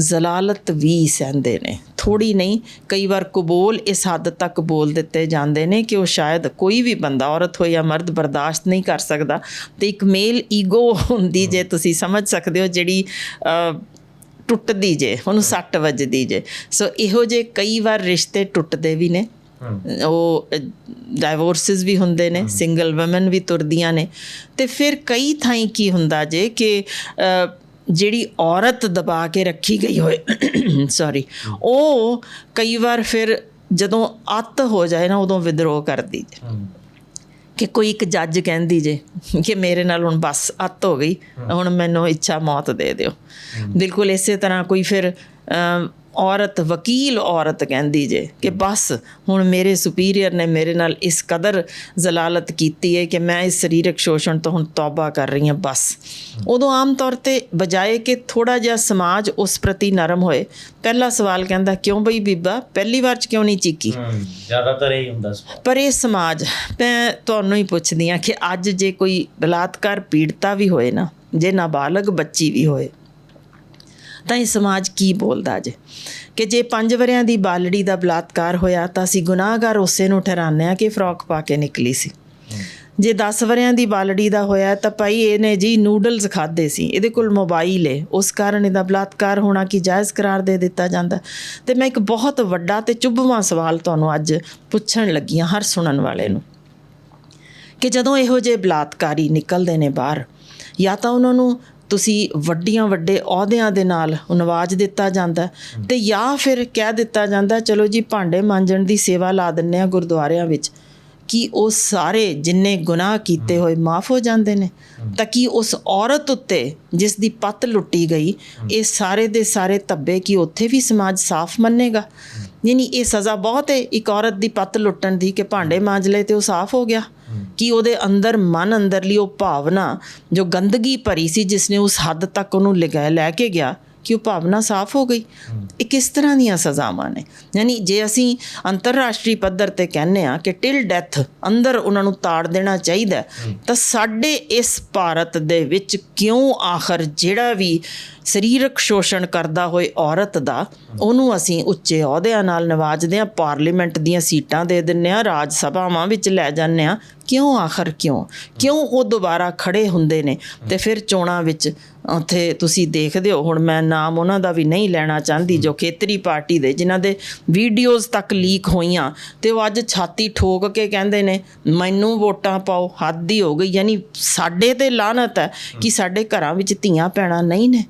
ਜ਼ਲਾਲਤ ਵੀ ਸਹਿੰਦੇ ਨੇ। ਥੋੜੀ ਨਹੀਂ ਕਈ ਵਾਰ ਕਬੂਲ ਇਸ ਹੱਦ ਤੱਕ ਬੋਲ ਦਿੱਤੇ ਜਾਂਦੇ ਨੇ ਕਿ ਉਹ ਸ਼ਾਇਦ ਕੋਈ ਵੀ ਬੰਦਾ ਔਰਤ ਹੋਏ ਜਾਂ ਮਰਦ ਬਰਦਾਸ਼ਤ ਨਹੀਂ ਕਰ ਸਕਦਾ। ਤੇ ਇੱਕ ਮੇਲ ਈਗੋ ਹੁੰਦੀ ਜੇ ਤੁਸੀਂ ਸਮਝ ਸਕਦੇ ਹੋ ਜਿਹੜੀ ਟੁੱਟਦੀ ਜੇ ਉਹਨੂੰ ਸੱਟ ਵੱਜਦੀ ਜੇ। ਸੋ ਇਹੋ ਜੇ ਕਈ ਵਾਰ ਰਿਸ਼ਤੇ ਟੁੱਟਦੇ ਵੀ ਨੇ। ਉਹ ਡਾਈਵੋਰਸਸ ਵੀ ਹੁੰਦੇ ਨੇ ਸਿੰਗਲ ਔਮਨ ਵੀ ਤੁਰਦੀਆਂ ਨੇ। ਤੇ ਫਿਰ ਕਈ ਥਾਈਂ ਕੀ ਹੁੰਦਾ ਜੇ ਕਿ ਜਿਹੜੀ ਔਰਤ ਦਬਾ ਕੇ ਰੱਖੀ ਗਈ ਹੋਏ ਸੌਰੀ ਉਹ ਕਈ ਵਾਰ ਫਿਰ ਜਦੋਂ ਅੱਤ ਹੋ ਜਾਏ ਨਾ ਉਦੋਂ ਵਿਦਰੋਹ ਕਰਦੀ ਜੇ ਕਿ ਕੋਈ ਇੱਕ ਜੱਜ ਕਹਿੰਦੀ ਜੇ ਕਿ ਮੇਰੇ ਨਾਲ ਹੁਣ ਬਸ ਅੱਤ ਹੋ ਗਈ ਹੁਣ ਮੈਨੂੰ ਇੱਛਾ ਮੌਤ ਦੇ ਦਿਓ। ਬਿਲਕੁਲ ਇਸੇ ਤਰ੍ਹਾਂ ਕੋਈ ਫਿਰ ਔਰਤ ਵਕੀਲ ਔਰਤ ਕਹਿੰਦੀ ਜੇ ਕਿ ਬਸ ਹੁਣ ਮੇਰੇ ਸੁਪੀਰੀਅਰ ਨੇ ਮੇਰੇ ਨਾਲ ਇਸ ਕਦਰ ਜ਼ਲਾਲਤ ਕੀਤੀ ਹੈ ਕਿ ਮੈਂ ਇਸ ਸਰੀਰਕ ਸ਼ੋਸ਼ਣ ਤੋਂ ਹੁਣ ਤੌਬਾ ਕਰ ਰਹੀ ਹਾਂ ਬਸ। ਉਦੋਂ ਆਮ ਤੌਰ ਤੇ ਬਜਾਏ ਕਿ ਥੋੜਾ ਜਿਹਾ ਸਮਾਜ ਉਸ ਪ੍ਰਤੀ ਨਰਮ ਹੋਏ ਪਹਿਲਾ ਸਵਾਲ ਕਹਿੰਦਾ ਕਿਉਂ ਬਈ ਬੀਬਾ? ਪਹਿਲੀ ਵਾਰ ਚ ਕਿਉਂ ਨਹੀਂ ਚੀਕੀ? ਜ਼ਿਆਦਾਤਰ ਇਹ ਹੁੰਦਾ ਪਰ ਇਹ ਸਮਾਜ ਮੈਂ ਤੁਹਾਨੂੰ ਹੀ ਪੁੱਛਦੀ ਆ ਕਿ ਅੱਜ ਜੇ ਕੋਈ ਬਲਾਤਕਾਰ ਪੀੜਤਾ ਵੀ ਹੋਏ ਨਾ ਜੇ ਨਾਬਾਲਗ ਬੱਚੀ ਵੀ ਹੋਏ ਤਾਂ ਇਹ ਸਮਾਜ ਕੀ ਬੋਲਦਾ ਜੇ ਕਿ ਜੇ 5 ਵਰਿਆਂ ਦੀ ਬਾਲੜੀ ਦਾ ਬਲਾਤਕਾਰ ਹੋਇਆ ਤਾਂ ਅਸੀਂ ਗੁਨਾਹਗਾਰ ਉਸੇ ਨੂੰ ਠਹਿਰਾਉਂਦੇ ਆ ਕਿ ਫਰੋਕ ਪਾ ਕੇ ਨਿਕਲੀ ਸੀ। ਜੇ 10 ਵਰਿਆਂ ਦੀ ਬਾਲੜੀ ਦਾ ਹੋਇਆ ਤਾਂ ਭਾਈ ਇਹਨੇ ਜੀ ਨੂਡਲਸ ਖਾਦੇ ਸੀ, ਇਹਦੇ ਕੋਲ ਮੋਬਾਈਲ ਹੈ ਉਸ ਕਾਰਨ ਇਹਦਾ ਬਲਾਤਕਾਰ ਹੋਣਾ ਕੀ ਜਾਇਜ਼ ਕਰਾਰ ਦੇ ਦਿੱਤਾ ਜਾਂਦਾ? ਤੇ ਮੈਂ ਇੱਕ ਬਹੁਤ ਵੱਡਾ ਤੇ ਚੁੱਭਵਾਂ ਸਵਾਲ ਤੁਹਾਨੂੰ ਅੱਜ ਪੁੱਛਣ ਲੱਗੀ ਹਾਂ ਹਰ ਸੁਣਨ ਵਾਲੇ ਨੂੰ। ਕਿ ਜਦੋਂ ਇਹੋ ਜਿਹੇ ਬਲਾਤਕਾਰੀ ਨਿਕਲਦੇ ਨੇ ਬਾਹਰ, ਜਾਂ ਤਾਂ ਉਹਨਾਂ ਨੂੰ ਤੁਸੀਂ ਵੱਡੀਆਂ ਵੱਡੇ ਅਹੁਦਿਆਂ ਦੇ ਨਾਲ ਨਵਾਜ ਦਿੱਤਾ ਜਾਂਦਾ ਹੈ ਤੇ ਜਾਂ ਫਿਰ ਕਹਿ ਦਿੱਤਾ ਜਾਂਦਾ ਚਲੋ ਜੀ ਭਾਂਡੇ ਮਾਂਜਣ ਦੀ ਸੇਵਾ ਲਾ ਦਿੰਨੇ ਆ ਗੁਰਦੁਆਰਿਆਂ ਵਿੱਚ, ਕਿ ਉਹ ਸਾਰੇ ਜਿੰਨੇ ਗੁਨਾਹ ਕੀਤੇ ਹੋਏ ਮਾਫ ਹੋ ਜਾਂਦੇ ਨੇ। ਤਾਂ ਕਿ ਉਸ ਔਰਤ ਉੱਤੇ ਜਿਸ ਦੀ ਪੱਤ ਲੁੱਟੀ ਗਈ, ਇਹ ਸਾਰੇ ਦੇ ਸਾਰੇ ਧੱਬੇ ਕਿ ਉੱਥੇ ਵੀ ਸਮਾਜ ਸਾਫ਼ ਮੰਨੇਗਾ। ਯਾਨੀ ਇਹ ਸਜ਼ਾ ਬਹੁਤ ਹੈ, ਇੱਕ ਔਰਤ ਦੀ ਪੱਤ ਲੁੱਟਣ ਦੀ ਕਿ ਭਾਂਡੇ ਮਾਂਜ ਲਏ ਤੇ ਉਹ ਸਾਫ਼ ਹੋ ਗਿਆ। ਕਿ ਉਹਦੇ ਅੰਦਰ ਮਨ ਅੰਦਰਲੀ ਉਹ ਭਾਵਨਾ ਜੋ ਗੰਦਗੀ ਭਰੀ ਸੀ ਜਿਸ ਨੇ ਉਸ ਹੱਦ ਤੱਕ ਉਹਨੂੰ ਲਗਾ ਲੈ ਕੇ ਗਿਆ ਕਿ ਉਹ ਭਾਵਨਾ ਸਾਫ਼ ਹੋ ਗਈ। ਇਹ ਕਿਸ ਤਰ੍ਹਾਂ ਦੀਆਂ ਸਜ਼ਾਵਾਂ ਨੇ? ਯਾਨੀ ਜੇ ਅਸੀਂ ਅੰਤਰਰਾਸ਼ਟਰੀ ਪੱਧਰ ਤੇ ਕਹਿੰਨੇ ਆ ਕਿ ਟਿਲ ਡੈਥ ਅੰਦਰ ਉਹਨਾਂ ਨੂੰ ਤਾੜ ਦੇਣਾ ਚਾਹੀਦਾ ਤਾਂ ਸਾਡੇ ਇਸ ਭਾਰਤ ਦੇ ਵਿੱਚ ਕਿਉਂ ਆਖਰ ਜਿਹੜਾ ਵੀ ਸਰੀਰਕ ਸ਼ੋਸ਼ਣ ਕਰਦਾ ਹੋਏ ਔਰਤ ਦਾ, ਉਹਨੂੰ ਅਸੀਂ ਉੱਚੇ ਅਹੁਦਿਆਂ ਨਾਲ ਨਵਾਜਦੇ ਆ ਪਾਰਲੀਮੈਂਟ ਦੀਆਂ ਸੀਟਾਂ ਦੇ ਦਿੰਨੇ ਆ ਰਾਜ ਸਭਾਵਾਂ ਵਿੱਚ ਲੈ ਜਾਂਦੇ ਆ ਕਿਉਂ, ਆਖਰ ਕਿਉਂ? ਕਿਉਂ ਉਹ ਦੁਬਾਰਾ ਖੜੇ ਹੁੰਦੇ ਨੇ? ਤੇ ਫਿਰ ਚੋਣਾਂ ਵਿੱਚ ਉੱਥੇ ਤੁਸੀਂ ਦੇਖਦੇ ਹੋ, ਹੁਣ ਮੈਂ ਨਾਮ ਉਹਨਾਂ ਦਾ ਵੀ ਨਹੀਂ ਲੈਣਾ ਚਾਹੁੰਦੀ, ਜੋ ਖੇਤਰੀ ਪਾਰਟੀ ਦੇ, ਜਿਨ੍ਹਾਂ ਦੇ ਵੀਡੀਓਜ਼ ਤੱਕ ਲੀਕ ਹੋਈਆਂ। ਤੇ ਉਹ ਅੱਜ ਛਾਤੀ ਠੋਕ ਕੇ ਕਹਿੰਦੇ ਨੇ, ਮੈਨੂੰ ਵੋਟਾਂ ਪਾਓ, ਹੱਦ ਹੀ ਹੋ ਗਈ। ਯਾਨੀ ਸਾਡੇ ਤੇ ਲਾਹਨਤ ਹੈ ਕਿ ਸਾਡੇ ਘਰਾਂ ਵਿੱਚ ਧੀਆਂ ਪੈਣਾ ਨਹੀਂ ਨੇ।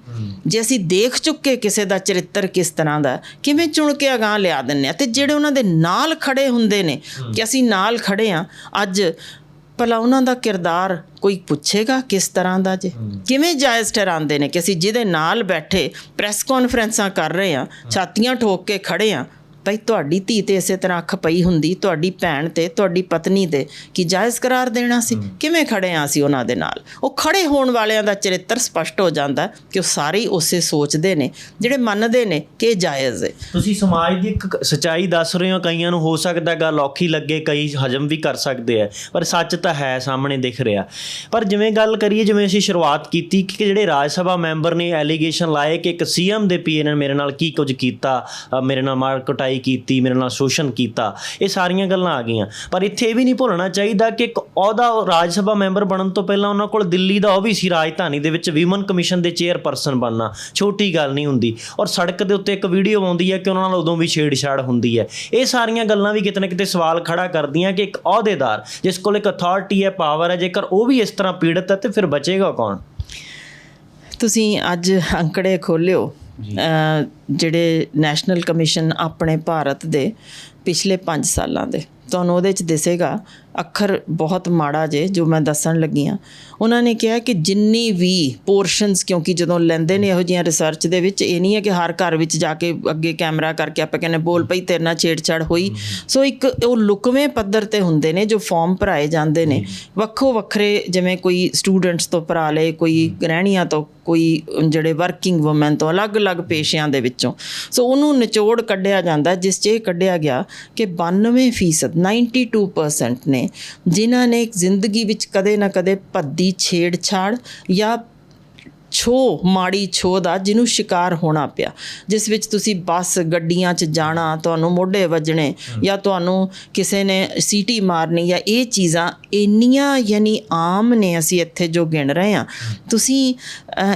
ਜੇ ਅਸੀਂ ਦੇਖ ਚੁੱਕੇ ਕਿਸੇ ਦਾ ਚਰਿੱਤਰ ਕਿਸ ਤਰ੍ਹਾਂ ਦਾ ਕਿਵੇਂ ਚੁਣ ਕੇ ਅਗਾਹ ਲਿਆ ਦਿੰਨੇ ਆ ਤੇ ਜਿਹੜੇ ਉਹਨਾਂ ਦੇ ਨਾਲ ਖੜੇ ਹੁੰਦੇ ਨੇ ਕਿ ਅਸੀਂ ਨਾਲ ਖੜੇ ਆ ਅੱਜ ਭਲਾ ਉਹਨਾਂ ਦਾ ਕਿਰਦਾਰ ਕੋਈ ਪੁੱਛੇਗਾ ਕਿਸ ਤਰ੍ਹਾਂ ਦਾ ਜੇ? ਕਿਵੇਂ ਜਾਇਜ਼ ਠਹਿਰਾਉਂਦੇ ਨੇ ਕਿ ਅਸੀਂ ਜਿਹਦੇ ਨਾਲ ਬੈਠੇ ਪ੍ਰੈਸ ਕਾਨਫਰੰਸਾਂ ਕਰ ਰਹੇ ਆ ਛਾਤੀਆਂ ਠੋਕ ਕੇ ਖੜੇ ਆ ਭਾਈ ਤੁਹਾਡੀ ਧੀ ਤੇ ਇਸੇ ਤਰ੍ਹਾਂ ਅੱਖ ਪਈ ਹੁੰਦੀ ਤੁਹਾਡੀ ਭੈਣ ਤੇ ਤੁਹਾਡੀ ਪਤਨੀ ਤੇ ਕੀ ਜਾਇਜ਼ ਕਰਾਰ ਦੇਣਾ ਸੀ? ਕਿਵੇਂ ਖੜੇ ਆ ਅਸੀਂ ਉਹਨਾਂ ਦੇ ਨਾਲ? ਉਹ ਖੜੇ ਹੋਣ ਵਾਲਿਆਂ ਦਾ ਚਰਿੱਤਰ ਸਪਸ਼ਟ ਹੋ ਜਾਂਦਾ ਕਿ ਉਹ ਸਾਰੇ ਉਸੇ ਸੋਚਦੇ ਨੇ ਜਿਹੜੇ ਮੰਨਦੇ ਨੇ ਕਿ ਇਹ ਜਾਇਜ਼ ਹੈ। ਤੁਸੀਂ ਸਮਾਜ ਦੀ ਇੱਕ ਸਚਾਈ ਦੱਸ ਰਹੇ ਹੋ ਕਈਆਂ ਨੂੰ ਹੋ ਸਕਦਾ ਗੱਲ ਔਖੀ ਲੱਗੇ ਕਈ ਹਜਮ ਵੀ ਕਰ ਸਕਦੇ ਆ ਪਰ ਸੱਚ ਤਾਂ ਹੈ ਸਾਹਮਣੇ ਦਿਖ ਰਿਹਾ। ਪਰ ਜਿਵੇਂ ਗੱਲ ਕਰੀਏ ਜਿਵੇਂ ਅਸੀਂ ਸ਼ੁਰੂਆਤ ਕੀਤੀ ਕਿ ਜਿਹੜੇ ਰਾਜ ਸਭਾ ਮੈਂਬਰ ਨੇ ਐਲੀਗੇਸ਼ਨ ਲਾਏ ਕਿ ਇੱਕ ਸੀਐਮ ਦੇ ਪੀਏ ਨੇ ਮੇਰੇ ਨਾਲ ਕੀ ਕੁਝ ਕੀਤਾ ਮੇਰੇ ਨਾਲ ਮਾਰ ਕੁਟਾਈ ਕੀਤੀ, ਮੇਰੇ ਨਾਲ ਸ਼ੋਸ਼ਣ ਕੀਤਾ, ਇਹ ਸਾਰੀਆਂ ਗੱਲਾਂ ਆ ਗਈਆਂ। ਪਰ ਇੱਥੇ ਇਹ ਵੀ ਨਹੀਂ ਭੁੱਲਣਾ ਚਾਹੀਦਾ ਕਿ ਇੱਕ ਅਹੁਦਾ ਰਾਜ ਸਭਾ ਮੈਂਬਰ ਬਣਨ ਤੋਂ ਪਹਿਲਾਂ ਉਹਨਾਂ ਕੋਲ ਦਿੱਲੀ ਦਾ ਉਹ ਵੀ ਸੀ, ਰਾਜਧਾਨੀ ਦੇ ਵਿੱਚ ਵਿਮਨ ਕਮਿਸ਼ਨ ਦੇ ਚੇਅਰਪਰਸਨ ਬਣਨਾ, ਛੋਟੀ ਗੱਲ ਨਹੀਂ ਹੁੰਦੀ। ਔਰ ਸੜਕ ਦੇ ਉੱਤੇ ਇੱਕ ਵੀਡੀਓ ਆਉਂਦੀ ਹੈ ਕਿ ਉਹਨਾਂ ਨਾਲ ਉਦੋਂ ਵੀ ਛੇੜਛਾੜ ਹੁੰਦੀ ਹੈ। ਇਹ ਸਾਰੀਆਂ ਗੱਲਾਂ ਵੀ ਕਿਤੇ ਨਾ ਕਿਤੇ ਸਵਾਲ ਖੜਾ ਕਰਦੀਆਂ ਕਿ ਇੱਕ ਅਹੁਦੇਦਾਰ, ਜਿਸ ਕੋਲ ਇੱਕ ਅਥਾਰਟੀ ਹੈ ਪਾਵਰ ਹੈ, ਜੇਕਰ ਉਹ ਵੀ ਇਸ ਤਰ੍ਹਾਂ ਪੀੜਤ ਹੈ, ਤੇ ਫਿਰ ਬਚੇਗਾ ਕੌਣ? ਤੁਸੀਂ ਅੱਜ ਅੰਕੜੇ ਖੋਲਿਓ ਜਿਹੜੇ ਨੈਸ਼ਨਲ ਕਮਿਸ਼ਨ ਆਪਣੇ ਭਾਰਤ ਦੇ ਪਿਛਲੇ 5 ਸਾਲਾਂ ਦੇ। ਤੁਹਾਨੂੰ ਉਹਦੇ ਚ ਦਿਸੇਗਾ, ਅੱਖਰ ਬਹੁਤ ਮਾੜਾ ਜੇ, ਜੋ ਮੈਂ ਦੱਸਣ ਲੱਗੀ ਹਾਂ। ਉਹਨਾਂ ਨੇ ਕਿਹਾ ਕਿ ਜਿੰਨੀ ਵੀ ਪੋਰਸ਼ਨਸ ਕਿਉਂਕਿ ਜਦੋਂ ਲੈਂਦੇ ਨੇ ਇਹੋ ਜਿਹੀਆਂ ਰਿਸਰਚ ਦੇ ਵਿੱਚ, ਇਹ ਨਹੀਂ ਹੈ ਕਿ ਹਰ ਘਰ ਵਿੱਚ ਜਾ ਕੇ ਅੱਗੇ ਕੈਮਰਾ ਕਰਕੇ ਆਪਾਂ ਕਹਿੰਦੇ ਬੋਲ ਪਈ, ਤੇਰੇ ਨਾਲ ਛੇੜਛਾੜ ਹੋਈ। ਸੋ ਇੱਕ ਉਹ ਲੁਕਵੇਂ ਪੱਧਰ ਤੇ ਹੁੰਦੇ ਨੇ, ਜੋ ਫਾਰਮ ਭਰਾਏ ਜਾਂਦੇ ਨੇ। ਵੱਖੋ ਵੱਖਰੇ ਜਿਵੇਂ ਕੋਈ ਸਟੂਡੈਂਟਸ ਤੋਂ ਭਰਾ ਲਏ, ਕੋਈ ਗ੍ਰਹਿਣੀਆਂ ਤੋਂ, ਕੋਈ ਜਿਹੜੇ ਵਰਕਿੰਗ ਔਮਨ ਤੋਂ ਅਲੱਗ-ਅਲੱਗ ਪੇਸ਼ਿਆਂ ਦੇ ਵਿੱਚੋਂ। ਸੋ ਉਹਨੂੰ ਨਿਚੋੜ ਕੱਢਿਆ ਜਾਂਦਾ, ਜਿਸ 'ਚ ਇਹ ਕੱਢਿਆ ਗਿਆ ਕਿ 92% 92% ਨੇ ਜਿਨ੍ਹਾਂ ਨੇ ਜ਼ਿੰਦਗੀ ਵਿੱਚ ਕਦੇ ਨਾ ਕਦੇ ਭੱਦੀ ਛੇੜਛਾੜ ਜਾਂ ਛੋ ਮਾੜੀ ਛੋ ਦਾ ਜਿਹਨੂੰ ਸ਼ਿਕਾਰ ਹੋਣਾ ਪਿਆ। ਜਿਸ ਵਿੱਚ ਤੁਸੀਂ ਬੱਸ ਗੱਡੀਆਂ 'ਚ ਜਾਣਾ ਤੁਹਾਨੂੰ ਮੋਢੇ ਵੱਜਣੇ ਜਾਂ ਤੁਹਾਨੂੰ ਕਿਸੇ ਨੇ ਸੀਟੀ ਮਾਰਨੀ ਜਾਂ ਇਹ ਚੀਜ਼ਾਂ ਇੰਨੀਆਂ ਯਾਨੀ ਆਮ ਨੇ ਅਸੀਂ ਇੱਥੇ ਜੋ ਗਿਣ ਰਹੇ ਹਾਂ ਤੁਸੀਂ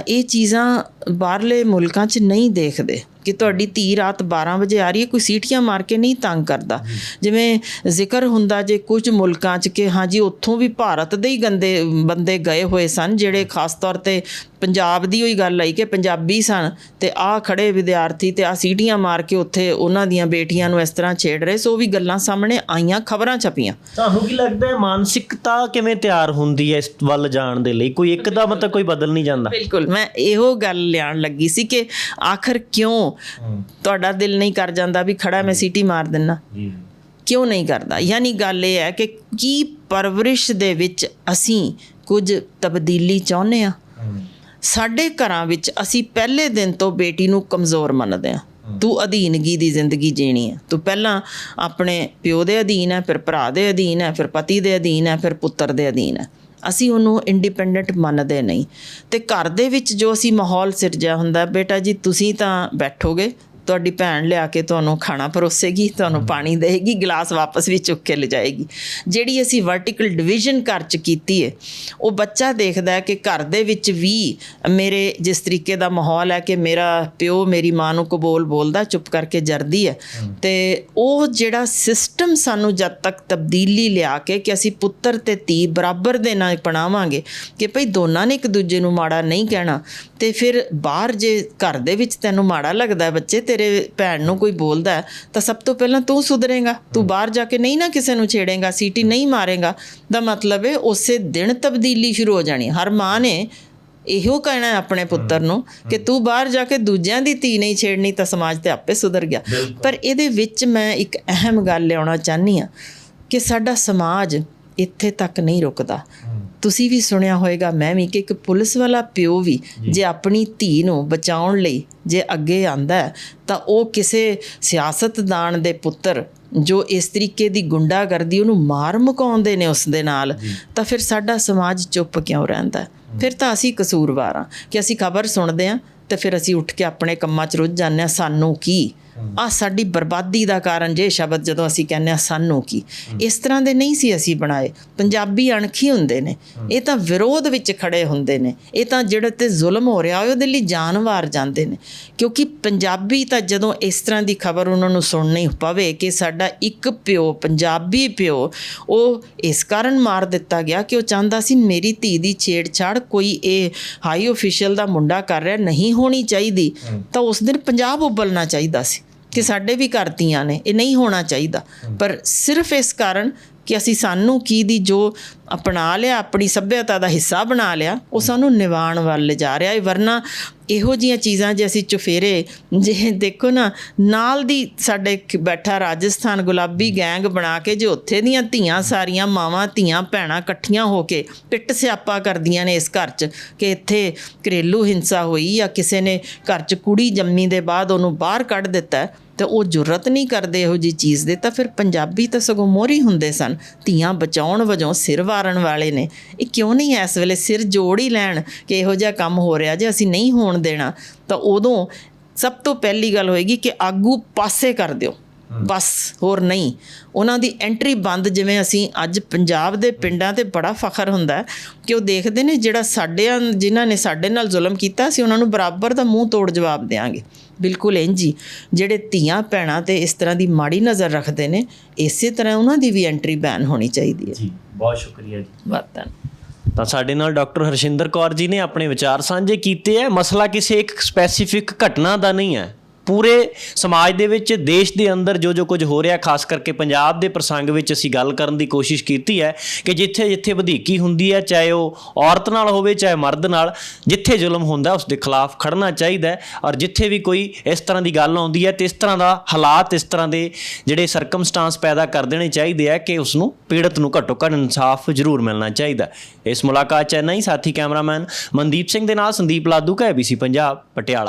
ਇਹ ਚੀਜ਼ਾਂ ਬਾਹਰਲੇ ਮੁਲਕਾਂ 'ਚ ਨਹੀਂ ਦੇਖਦੇ। ਕਿ ਤੁਹਾਡੀ ਧੀ ਰਾਤ 12 ਵਜੇ ਆ ਰਹੀ ਹੈ, ਕੋਈ ਸੀਟੀਆਂ ਮਾਰ ਕੇ ਨਹੀਂ ਤੰਗ ਕਰਦਾ। ਜਿਵੇਂ ਜ਼ਿਕਰ ਹੁੰਦਾ ਜੇ ਕੁਝ ਮੁਲਕਾਂ 'ਚ ਕਿ ਹਾਂਜੀ ਉੱਥੋਂ ਵੀ ਭਾਰਤ ਦੇ ਹੀ ਗੰਦੇ ਬੰਦੇ ਗਏ ਹੋਏ ਸਨ, ਜਿਹੜੇ ਖਾਸ ਤੌਰ ਤੇ ਪੰਜਾਬ ਦੀ ਹੋਈ ਗੱਲ ਆਈ ਕਿ ਪੰਜਾਬੀ ਸਨ ਤੇ ਆ ਖੜੇ ਵਿਦਿਆਰਥੀ ਤੇ ਆ ਸੀਟੀਆਂ ਮਾਰ ਕੇ ਉੱਥੇ ਉਹਨਾਂ ਦੀਆਂ ਬੇਟੀਆਂ ਨੂੰ ਇਸ ਤਰ੍ਹਾਂ ਛੇੜ ਰਹੇ ਸੋ ਵੀ ਗੱਲਾਂ ਸਾਹਮਣੇ ਆਈਆਂ ਖਬਰਾਂ ਛਪੀਆਂ। ਤੁਹਾਨੂੰ ਕੀ ਲੱਗਦਾ ਹੈ ਮਾਨਸਿਕਤਾ ਕਿਵੇਂ ਤਿਆਰ ਹੁੰਦੀ ਹੈ ਇਸ ਵੱਲ ਜਾਣ ਦੇ ਲਈ? ਕੋਈ ਇੱਕ ਦਾ ਮਤਲਬ ਕੋਈ ਬਦਲ ਨਹੀਂ ਜਾਂਦਾ। ਬਿਲਕੁਲ ਮੈਂ ਇਹੋ ਗੱਲ ਲਿਆਉਣ ਲੱਗੀ ਸੀ ਕਿ ਆਖਰ ਕਿਉਂ ਤੁਹਾਡਾ ਦਿਲ ਨਹੀਂ ਕਰ ਜਾਂਦਾ ਵੀ ਖੜਾ ਮੈਂ ਸੀਟੀ ਮਾਰ ਦਿੰਨਾ? ਕਿਉਂ ਨਹੀਂ ਕਰਦਾ? ਯਾਨੀ ਗੱਲ ਇਹ ਹੈ ਕਿ ਕੀ ਪਰਵਰਿਸ਼ ਦੇ ਵਿੱਚ ਅਸੀਂ ਕੁਝ ਤਬਦੀਲੀ ਚਾਹੁੰਦੇ ਆ ਸਾਡੇ ਘਰਾਂ ਵਿੱਚ ਅਸੀਂ ਪਹਿਲੇ ਦਿਨ ਤੋਂ ਬੇਟੀ ਨੂੰ ਕਮਜ਼ੋਰ ਮੰਨਦੇ ਹਾਂ। ਤੂੰ ਅਧੀਨਗੀ ਦੀ ਜ਼ਿੰਦਗੀ ਜੀਣੀ ਹੈ। ਤੂੰ ਪਹਿਲਾਂ ਆਪਣੇ ਪਿਓ ਦੇ ਅਧੀਨ ਹੈ, ਫਿਰ ਭਰਾ ਦੇ ਅਧੀਨ ਹੈ, ਫਿਰ ਪਤੀ ਦੇ ਅਧੀਨ ਹੈ, ਫਿਰ ਪੁੱਤਰ ਦੇ ਅਧੀਨ ਹੈ। ਅਸੀਂ ਉਹਨੂੰ ਇੰਡੀਪੈਂਡੈਂਟ ਮੰਨਦੇ ਨਹੀਂ। ਤੇ ਘਰ ਦੇ ਵਿੱਚ ਜੋ ਅਸੀਂ ਮਾਹੌਲ ਸਿਰਜਿਆ ਹੁੰਦਾ ਬੇਟਾ ਜੀ, ਤੁਸੀਂ ਤਾਂ ਬੈਠੋਗੇ ਤੁਹਾਡੀ ਭੈਣ ਲਿਆ ਕੇ ਤੁਹਾਨੂੰ ਖਾਣਾ ਪਰੋਸੇਗੀ ਤੁਹਾਨੂੰ ਪਾਣੀ ਦੇਗੀ ਗਲਾਸ ਵਾਪਸ ਵੀ ਚੁੱਕ ਕੇ ਲਿਜਾਏਗੀ। ਜਿਹੜੀ ਅਸੀਂ ਵਰਟੀਕਲ ਡਿਵੀਜ਼ਨ ਘਰ ਚ ਕੀਤੀ ਹੈ ਉਹ ਬੱਚਾ ਦੇਖਦਾ ਹੈ ਕਿ ਘਰ ਦੇ ਵਿੱਚ ਵੀ ਮੇਰੇ ਜਿਸ ਤਰੀਕੇ ਦਾ ਮਾਹੌਲ ਹੈ ਕਿ ਮੇਰਾ ਪਿਓ ਮੇਰੀ ਮਾਂ ਨੂੰ ਕਬੂਲ ਬੋਲਦਾ ਚੁੱਪ ਕਰਕੇ ਜਰਦੀ ਹੈ। ਤੇ ਉਹ ਜਿਹੜਾ ਸਿਸਟਮ ਸਾਨੂੰ ਜਦ ਤੱਕ ਤਬਦੀਲੀ ਲਿਆ ਕੇ ਕਿ ਅਸੀਂ ਪੁੱਤਰ ਤੇ ਧੀ ਬਰਾਬਰ ਦੇ ਨਾਲ ਪਣਾਵਾਂਗੇ ਕਿ ਭਈ ਦੋਨਾਂ ਨੇ ਇੱਕ ਦੂਜੇ ਨੂੰ ਮਾੜਾ ਨਹੀਂ ਕਹਿਣਾ ਤੇ ਫਿਰ ਬਾਹਰ ਜੇ ਘਰ ਦੇ ਵਿੱਚ ਤੈਨੂੰ ਮਾੜਾ ਲੱਗਦਾ ਬੱਚੇ ਤੇਰੇ ਭੈਣ ਨੂੰ ਕੋਈ ਬੋਲਦਾ ਤਾਂ ਸਭ ਤੋਂ ਪਹਿਲਾਂ ਤੂੰ ਸੁਧਰੇਗਾ। ਤੂੰ ਬਾਹਰ ਜਾ ਕੇ ਨਹੀਂ ਨਾ ਕਿਸੇ ਨੂੰ ਛੇੜੇਗਾ ਸੀਟੀ ਨਹੀਂ ਮਾਰੇਗਾ। ਦਾ ਮਤਲਬ ਹੈ ਉਸੇ ਦਿਨ ਤਬਦੀਲੀ ਸ਼ੁਰੂ ਹੋ ਜਾਣੀ। ਹਰ ਮਾਂ ਨੇ ਇਹੋ ਕਹਿਣਾ ਆਪਣੇ ਪੁੱਤਰ ਨੂੰ ਕਿ ਤੂੰ ਬਾਹਰ ਜਾ ਕੇ ਦੂਜਿਆਂ ਦੀ ਧੀ ਨਹੀਂ ਛੇੜਨੀ ਤਾਂ ਸਮਾਜ ਤੇ ਆਪੇ ਸੁਧਰ ਗਿਆ। ਪਰ ਇਹਦੇ ਵਿੱਚ ਮੈਂ ਇੱਕ ਅਹਿਮ ਗੱਲ ਲਿਆਉਣਾ ਚਾਹਨੀ ਆ ਕਿ ਸਾਡਾ ਸਮਾਜ ਇੱਥੇ ਤੱਕ ਨਹੀਂ ਰੁਕਦਾ। ਤੁਸੀਂ ਵੀ ਸੁਣਿਆ ਹੋਵੇਗਾ ਮੈਂ ਵੀ ਕਿ ਇੱਕ ਪੁਲਿਸ ਵਾਲਾ ਪਿਓ ਵੀ ਜੇ। ਆਪਣੀ ਧੀ ਨੂੰ ਬਚਾਉਣ ਲਈ ਜੇ ਅੱਗੇ ਆਂਦਾ ਤਾਂ ਉਹ ਕਿਸੇ ਸਿਆਸਤਦਾਨ ਦੇ ਪੁੱਤਰ ਜੋ ਇਸ ਤਰੀਕੇ ਦੀ ਗੁੰਡਾਗਰਦੀ ਉਹਨੂੰ ਮਾਰ ਮੁਕਾਉਂਦੇ ਨੇ ਉਸ ਦੇ ਨਾਲ ਤਾਂ ਫਿਰ ਸਾਡਾ ਸਮਾਜ ਚੁੱਪ ਕਿਉਂ ਰਹਿੰਦਾ? ਫਿਰ ਤਾਂ ਅਸੀਂ ਕਸੂਰਵਾਰ ਹਾਂ ਕਿ ਅਸੀਂ ਖਬਰ ਸੁਣਦੇ ਹਾਂ ਤੇ ਫਿਰ ਅਸੀਂ ਉੱਠ ਕੇ ਆਪਣੇ ਕੰਮਾਂ 'ਚ ਰੁੱਝ ਜਾਂਦੇ ਹਾਂ ਸਾਨੂੰ ਕੀ? ਆ ਸਾਡੀ ਬਰਬਾਦੀ ਦਾ ਕਾਰਨ ਜੇ ਸ਼ਬਦ ਜਦੋਂ ਅਸੀਂ ਕਹਿੰਦੇ ਆ ਸਾਨੂੰ ਕੀ। ਇਸ ਤਰ੍ਹਾਂ ਦੇ ਨਹੀਂ ਸੀ ਅਸੀਂ ਬਣਾਏ। ਪੰਜਾਬੀ ਅਣਖੀ ਹੁੰਦੇ ਨੇ। ਇਹ ਤਾਂ ਵਿਰੋਧ ਵਿੱਚ ਖੜੇ ਹੁੰਦੇ ਨੇ। ਇਹ ਤਾਂ ਜਿਹੜੇ ਤੇ ਜ਼ੁਲਮ ਹੋ ਰਿਹਾ, ਉਹਦੇ ਲਈ ਜਾਨਵਾਰ ਜਾਂਦੇ ਨੇ। ਕਿਉਂਕਿ ਪੰਜਾਬੀ ਤਾਂ ਜਦੋਂ ਇਸ ਤਰ੍ਹਾਂ ਦੀ ਖਬਰ ਉਹਨਾਂ ਨੂੰ ਸੁਣਨੀ ਪਵੇ ਕਿ ਸਾਡਾ ਇੱਕ ਪਿਓ, ਪੰਜਾਬੀ ਪਿਓ, ਉਹ ਇਸ ਕਾਰਨ ਮਾਰ ਦਿੱਤਾ ਗਿਆ ਕਿ ਉਹ ਚਾਹੁੰਦਾ ਸੀ ਮੇਰੀ ਧੀ ਦੀ ਛੇੜਛਾੜ ਕੋਈ ਇਹ ਹਾਈ ਅਫੀਸ਼ੀਅਲ ਦਾ ਮੁੰਡਾ ਕਰ ਰਿਹਾ ਨਹੀਂ ਹੋਣੀ ਚਾਹੀਦੀ। ਤਾਂ ਉਸ ਦਿਨ ਪੰਜਾਬ ਉਬਲਣਾ ਚਾਹੀਦਾ ਸੀ। ਕਿ ਸਾਡੇ ਵੀ ਘਰ ਧੀਆਂ ਨੇ, ਇਹ ਨਹੀਂ ਹੋਣਾ ਚਾਹੀਦਾ। ਪਰ ਸਿਰਫ ਇਸ ਕਾਰਨ ਕਿ ਅਸੀਂ ਸਾਨੂੰ ਕੀ ਦੀ ਜੋ ਅਪਣਾ ਲਿਆ, ਆਪਣੀ ਸੱਭਿਅਤਾ ਦਾ ਹਿੱਸਾ ਬਣਾ ਲਿਆ, ਉਹ ਸਾਨੂੰ ਨਿਵਾਣ ਵੱਲ ਲਿਜਾ ਰਿਹਾ ਹੈ। ਵਰਨਾ ਇਹੋ ਜੀਆਂ ਚੀਜ਼ਾਂ ਜੇ ਅਸੀਂ ਚੁਫੇਰੇ, ਜੇ ਦੇਖੋ ਨਾ, ਨਾਲ ਦੀ ਸਾਡੇ ਬੈਠਾ ਰਾਜਸਥਾਨ ਗੁਲਾਬੀ ਗੈਂਗ ਬਣਾ ਕੇ, ਜੇ ਉੱਥੇ ਦੀਆਂ ਧੀਆਂ ਸਾਰੀਆਂ, ਮਾਵਾਂ, ਧੀਆਂ, ਭੈਣਾਂ ਇਕੱਠੀਆਂ ਹੋ ਕੇ ਪਿੱਟ ਸਿਆਪਾ ਕਰਦੀਆਂ ਨੇ ਇਸ ਘਰ 'ਚ ਕਿ ਇੱਥੇ ਘਰੇਲੂ ਹਿੰਸਾ ਹੋਈ ਜਾਂ ਕਿਸੇ ਨੇ ਘਰ 'ਚ ਕੁੜੀ ਜੰਮੀ ਦੇ ਬਾਅਦ ਉਹਨੂੰ ਬਾਹਰ ਕੱਢ ਦਿੱਤਾ ਤੇ ਉਹ ਜੁਰਤ ਨਹੀਂ ਕਰਦੇ ਇਹੋ ਜੀ ਚੀਜ਼ ਦੇ ਤਾਂ ਫਿਰ ਪੰਜਾਬੀ ਤਾਂ ਸਗੋਂ ਮੋਹਰੀ ਹੁੰਦੇ ਸਨ। ਧੀਆਂ ਬਚਾਉਣ ਵਜੋਂ ਸਿਰ ਵਾਰਨ ਵਾਲੇ ਨੇ। ਇਹ ਕਿਉਂ ਨਹੀਂ ਇਸ ਵੇਲੇ ਸਿਰ ਜੋੜ ਹੀ ਲੈਣ ਕਿ ਇਹੋ ਜਿਹਾ ਕੰਮ ਹੋ ਰਿਹਾ ਜੇ ਅਸੀਂ ਨਹੀਂ ਹੋਣ ਦੇਣਾ? ਤਾਂ ਉਦੋਂ ਸਭ ਤੋਂ ਪਹਿਲੀ ਗੱਲ ਹੋਏਗੀ ਕਿ ਆਗੂ ਪਾਸੇ ਕਰ ਦਿਓ। ਬਸ ਹੋਰ ਨਹੀਂ। ਉਹਨਾਂ ਦੀ ਐਂਟਰੀ ਬੰਦ ਜਿਵੇਂ ਅਸੀਂ ਅੱਜ ਪੰਜਾਬ ਦੇ ਪਿੰਡਾਂ ਤੇ ਬੜਾ ਫਖਰ ਹੁੰਦਾ ਕਿ ਉਹ ਦੇਖਦੇ ਨੇ ਜਿਹੜਾ ਸਾਡੇ ਜਿਨ੍ਹਾਂ ਨੇ ਸਾਡੇ ਨਾਲ ਜ਼ੁਲਮ ਕੀਤਾ ਸੀ ਉਹਨਾਂ ਨੂੰ ਬਰਾਬਰ ਦਾ ਮੂੰਹ ਤੋੜ ਜਵਾਬ ਦੇਾਂਗੇ ਬਿਲਕੁਲ ਇੰਜ ਹੀ। ਜਿਹੜੇ ਧੀਆਂ ਭੈਣਾਂ ਤੇ ਇਸ ਤਰ੍ਹਾਂ ਦੀ ਮਾੜੀ ਨਜ਼ਰ ਰੱਖਦੇ ਨੇ ਇਸੇ ਤਰ੍ਹਾਂ ਉਹਨਾਂ ਦੀ ਵੀ ਐਂਟਰੀ ਬੈਨ ਹੋਣੀ ਚਾਹੀਦੀ ਹੈ। ਜੀ ਬਹੁਤ ਸ਼ੁਕਰੀਆ ਜੀ। ਵਤਨ ਤਾਂ ਸਾਡੇ ਨਾਲ ਡਾਕਟਰ ਹਰਸ਼ਿੰਦਰ ਕੌਰ ਜੀ ਨੇ ਆਪਣੇ ਵਿਚਾਰ ਸਾਂਝੇ ਕੀਤੇ ਹੈ। ਮਸਲਾ ਕਿਸੇ ਇੱਕ ਸਪੈਸੀਫਿਕ ਘਟਨਾ ਦਾ ਨਹੀਂ ਹੈ। ਪੂਰੇ ਸਮਾਜ ਦੇ ਵਿੱਚ, ਦੇਸ਼ ਦੇ ਅੰਦਰ ਜੋ ਜੋ ਕੁਝ ਹੋ ਰਿਹਾ, ਖਾਸ ਕਰਕੇ ਪੰਜਾਬ ਦੇ ਪ੍ਰਸੰਗ ਵਿੱਚ ਅਸੀਂ ਗੱਲ ਕਰਨ ਦੀ ਕੋਸ਼ਿਸ਼ ਕੀਤੀ ਹੈ ਕਿ ਜਿੱਥੇ ਜਿੱਥੇ ਵਧੀਕੀ ਹੁੰਦੀ ਹੈ, ਚਾਹੇ ਉਹ ਔਰਤ ਨਾਲ ਹੋਵੇ, ਚਾਹੇ ਮਰਦ ਨਾਲ, ਜਿੱਥੇ ਜ਼ੁਲਮ ਹੁੰਦਾ ਉਸ ਦੇ ਖਿਲਾਫ ਖੜਨਾ ਚਾਹੀਦਾ ਹੈ ਔਰ ਜਿੱਥੇ ਵੀ ਕੋਈ ਇਸ ਤਰ੍ਹਾਂ ਦੀ ਗੱਲ ਆਉਂਦੀ ਹੈ ਤੇ ਇਸ ਤਰ੍ਹਾਂ ਦਾ ਹਾਲਾਤ, ਇਸ ਤਰ੍ਹਾਂ ਦੇ ਜਿਹੜੇ ਸਰਕਮਸਟਾਂਸ ਪੈਦਾ ਕਰ ਦੇਣੇ ਚਾਹੀਦੇ ਆ ਕਿ ਉਸ ਨੂੰ ਪੀੜਤ ਨੂੰ ਘੱਟੋ ਘੱਟ ਇਨਸਾਫ ਜ਼ਰੂਰ ਮਿਲਣਾ ਚਾਹੀਦਾ ਇਸ ਮੁਲਾਕਾਤ ਚ ਚੈਨਈ ਸਾਥੀ ਕੈਮਰਾਮੈਨ ਮਨਦੀਪ ਸਿੰਘ ਦੇ ਨਾਲ ਸੰਦੀਪ ਲਾਦੂ, ਕਾ ABC ਪੰਜਾਬ, ਪਟਿਆਲਾ।